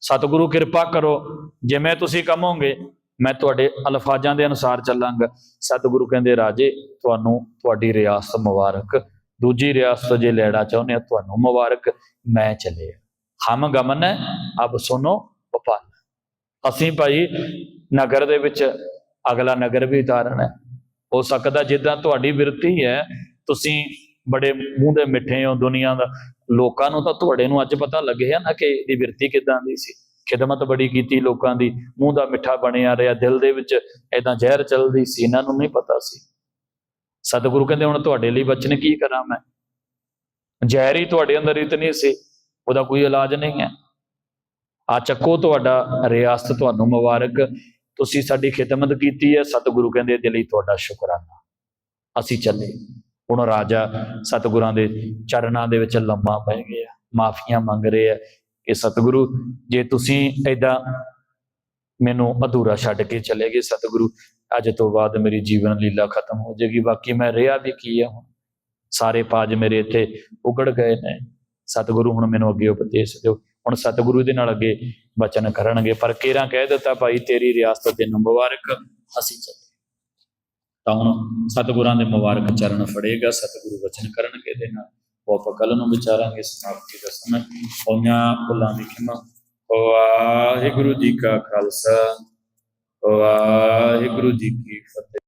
ਸਤਿਗੁਰੂ ਕਿਰਪਾ ਕਰੋ ਜਿਵੇਂ ਤੁਸੀਂ ਕਹੋਗੇ ਮੈਂ ਤੁਹਾਡੇ ਅਲਫਾਜ਼ਾਂ ਦੇ ਅਨੁਸਾਰ ਚੱਲਾਂਗਾ। ਸਤਿਗੁਰੂ ਕਹਿੰਦੇ, ਰਾਜੇ, ਤੁਹਾਨੂੰ ਤੁਹਾਡੀ ਰਿਆਸਤ ਮੁਬਾਰਕ, ਦੂਜੀ ਰਿਆਸਤ ਜੇ ਲੈਣਾ ਚਾਹੁੰਦੇ ਆ ਤੁਹਾਨੂੰ ਮੁਬਾਰਕ, ਮੈਂ ਚਲੇ ਹਮ ਗਮਨ ਹੈ, ਅਬ ਸੁਨੋ ਵਪਾਲ ਅਸੀਂ ਭਾਈ ਨਗਰ ਦੇ ਵਿੱਚ ਅਗਲਾ ਨਗਰ ਵੀ ਧਾਰਨ ਹੋ ਸਕਦਾ ਜਿੱਦਾਂ ਤੁਹਾਡੀ ਬਿਰਤੀ ਹੈ, ਤੁਸੀਂ ਬੜੇ ਮੂੰਹ ਦੇ ਮਿੱਠੇ ਹੋ ਦੁਨੀਆ ਦਾ। ਲੋਕਾਂ ਨੂੰ ਤਾਂ ਤੁਹਾਡੇ ਨੂੰ ਅੱਜ ਪਤਾ ਲੱਗਿਆ ਨਾ ਕਿ ਇਹਦੀ ਬਿਰਤੀ ਕਿਦਾਂ ਦੀ ਸੀ। ਖਿਦਮਤ ਬੜੀ ਕੀਤੀ ਲੋਕਾਂ ਦੀ, ਮੂੰਹ ਦਾ ਮਿੱਠਾ ਬਣਿਆ ਰਿਹਾ, ਦਿਲ ਦੇ ਵਿੱਚ ਐਦਾਂ ਜ਼ਹਿਰ ਚੱਲਦੀ ਸੀ, ਇਹਨਾਂ ਨੂੰ ਨਹੀਂ ਪਤਾ ਸੀ। ਸਤਿਗੁਰੂ ਕਹਿੰਦੇ, ਹੁਣ ਤੁਹਾਡੇ ਲਈ ਬਚਨ ਕੀ ਕਰਾਂ ਮੈਂ? ਜ਼ਹਿਰ ਹੀ ਤੁਹਾਡੇ ਅੰਦਰ ਇਤਨੀ ਸੀ, ਉਹਦਾ ਕੋਈ ਇਲਾਜ ਨਹੀਂ ਹੈ। ਆ ਚੱਕੋ ਤੁਹਾਡਾ ਰਿਆਸਤ ਤੁਹਾਨੂੰ ਮੁਬਾਰਕ। ਤੁਸੀਂ ਸਾਡੀ ਖਿਦਮਤ ਕੀਤੀ ਹੈ, ਸਤਿਗੁਰੂ ਕਹਿੰਦੇ ਇਹਦੇ ਲਈ ਤੁਹਾਡਾ ਸ਼ੁਕਰਾਨਾ। ਅਸੀਂ ਚੱਲੇ। ਹੁਣ ਰਾਜਾ ਸਤਿਗੁਰਾਂ ਦੇ ਚਰਨਾਂ ਦੇ ਵਿੱਚ ਲੰਮਾ ਪੈ ਗਿਆ। ਮਾਫੀਆਂ ਮੰਗ ਰਹੇ ਆ ਕਿ ਸਤਿਗੁਰੂ, ਜੇ ਤੁਸੀਂ ਐਦਾਂ ਮੈਨੂੰ ਅਧੂਰਾ ਛੱਡ ਕੇ ਚਲੇ ਗਏ ਸਤਿਗੁਰੂ, ਅੱਜ ਤੋਂ ਬਾਅਦ ਮੇਰੀ ਜੀਵਨ ਲੀਲਾ ਖਤਮ ਹੋ ਜਾਏਗੀ। ਬਾਕੀ ਮੈਂ ਰਿਹਾ ਵੀ ਕੀ ਆ ਹੁਣ? ਸਾਰੇ ਪਾਜ ਮੇਰੇ ਇੱਥੇ ਉਗੜ ਗਏ ਨੇ। ਸਤਿਗੁਰੂ ਹੁਣ ਮੈਨੂੰ ਅੱਗੇ ਉਪਦੇਸ਼ ਦਿਓ। ਹੁਣ ਸਤਿਗੁਰੂ ਦੇ ਨਾਲ ਅੱਗੇ ਬਚਨ ਕਰਨਗੇ। ਪਰ ਕੇਰਾਂ ਕਹਿ ਦਿੱਤਾ, ਭਾਈ, ਤੇਰੀ ਰਿਆਸਤ ਤੈਨੂੰ ਮੁਬਾਰਕ ਅਸੀਂ ਚੱਲੇ। ਤਾਂ ਹੁਣ ਸਤਿਗੁਰਾਂ ਦੇ ਮੁਬਾਰਕ ਚਰਨ ਫੜੇਗਾ, ਸਤਿਗੁਰੂ ਬਚਨ ਕਰਨਗੇ ਦੇ ਨਾਲ। ਉਹ ਆਪਾਂ ਕੱਲ ਨੂੰ ਵਿਚਾਰਾਂਗੇ ਸਮਾਪਤੀ ਦਾ ਸਮਾਂ। ਹੋਈਆਂ ਭੁੱਲਾਂ ਦੀ ਖਿਮਾ। ਵਾਹਿਗੁਰੂ ਜੀ ਕਾ ਖਾਲਸਾ। ਵਾਹਿਗੁਰੂ ਜੀ ਕੀ ਫਤਿਹ।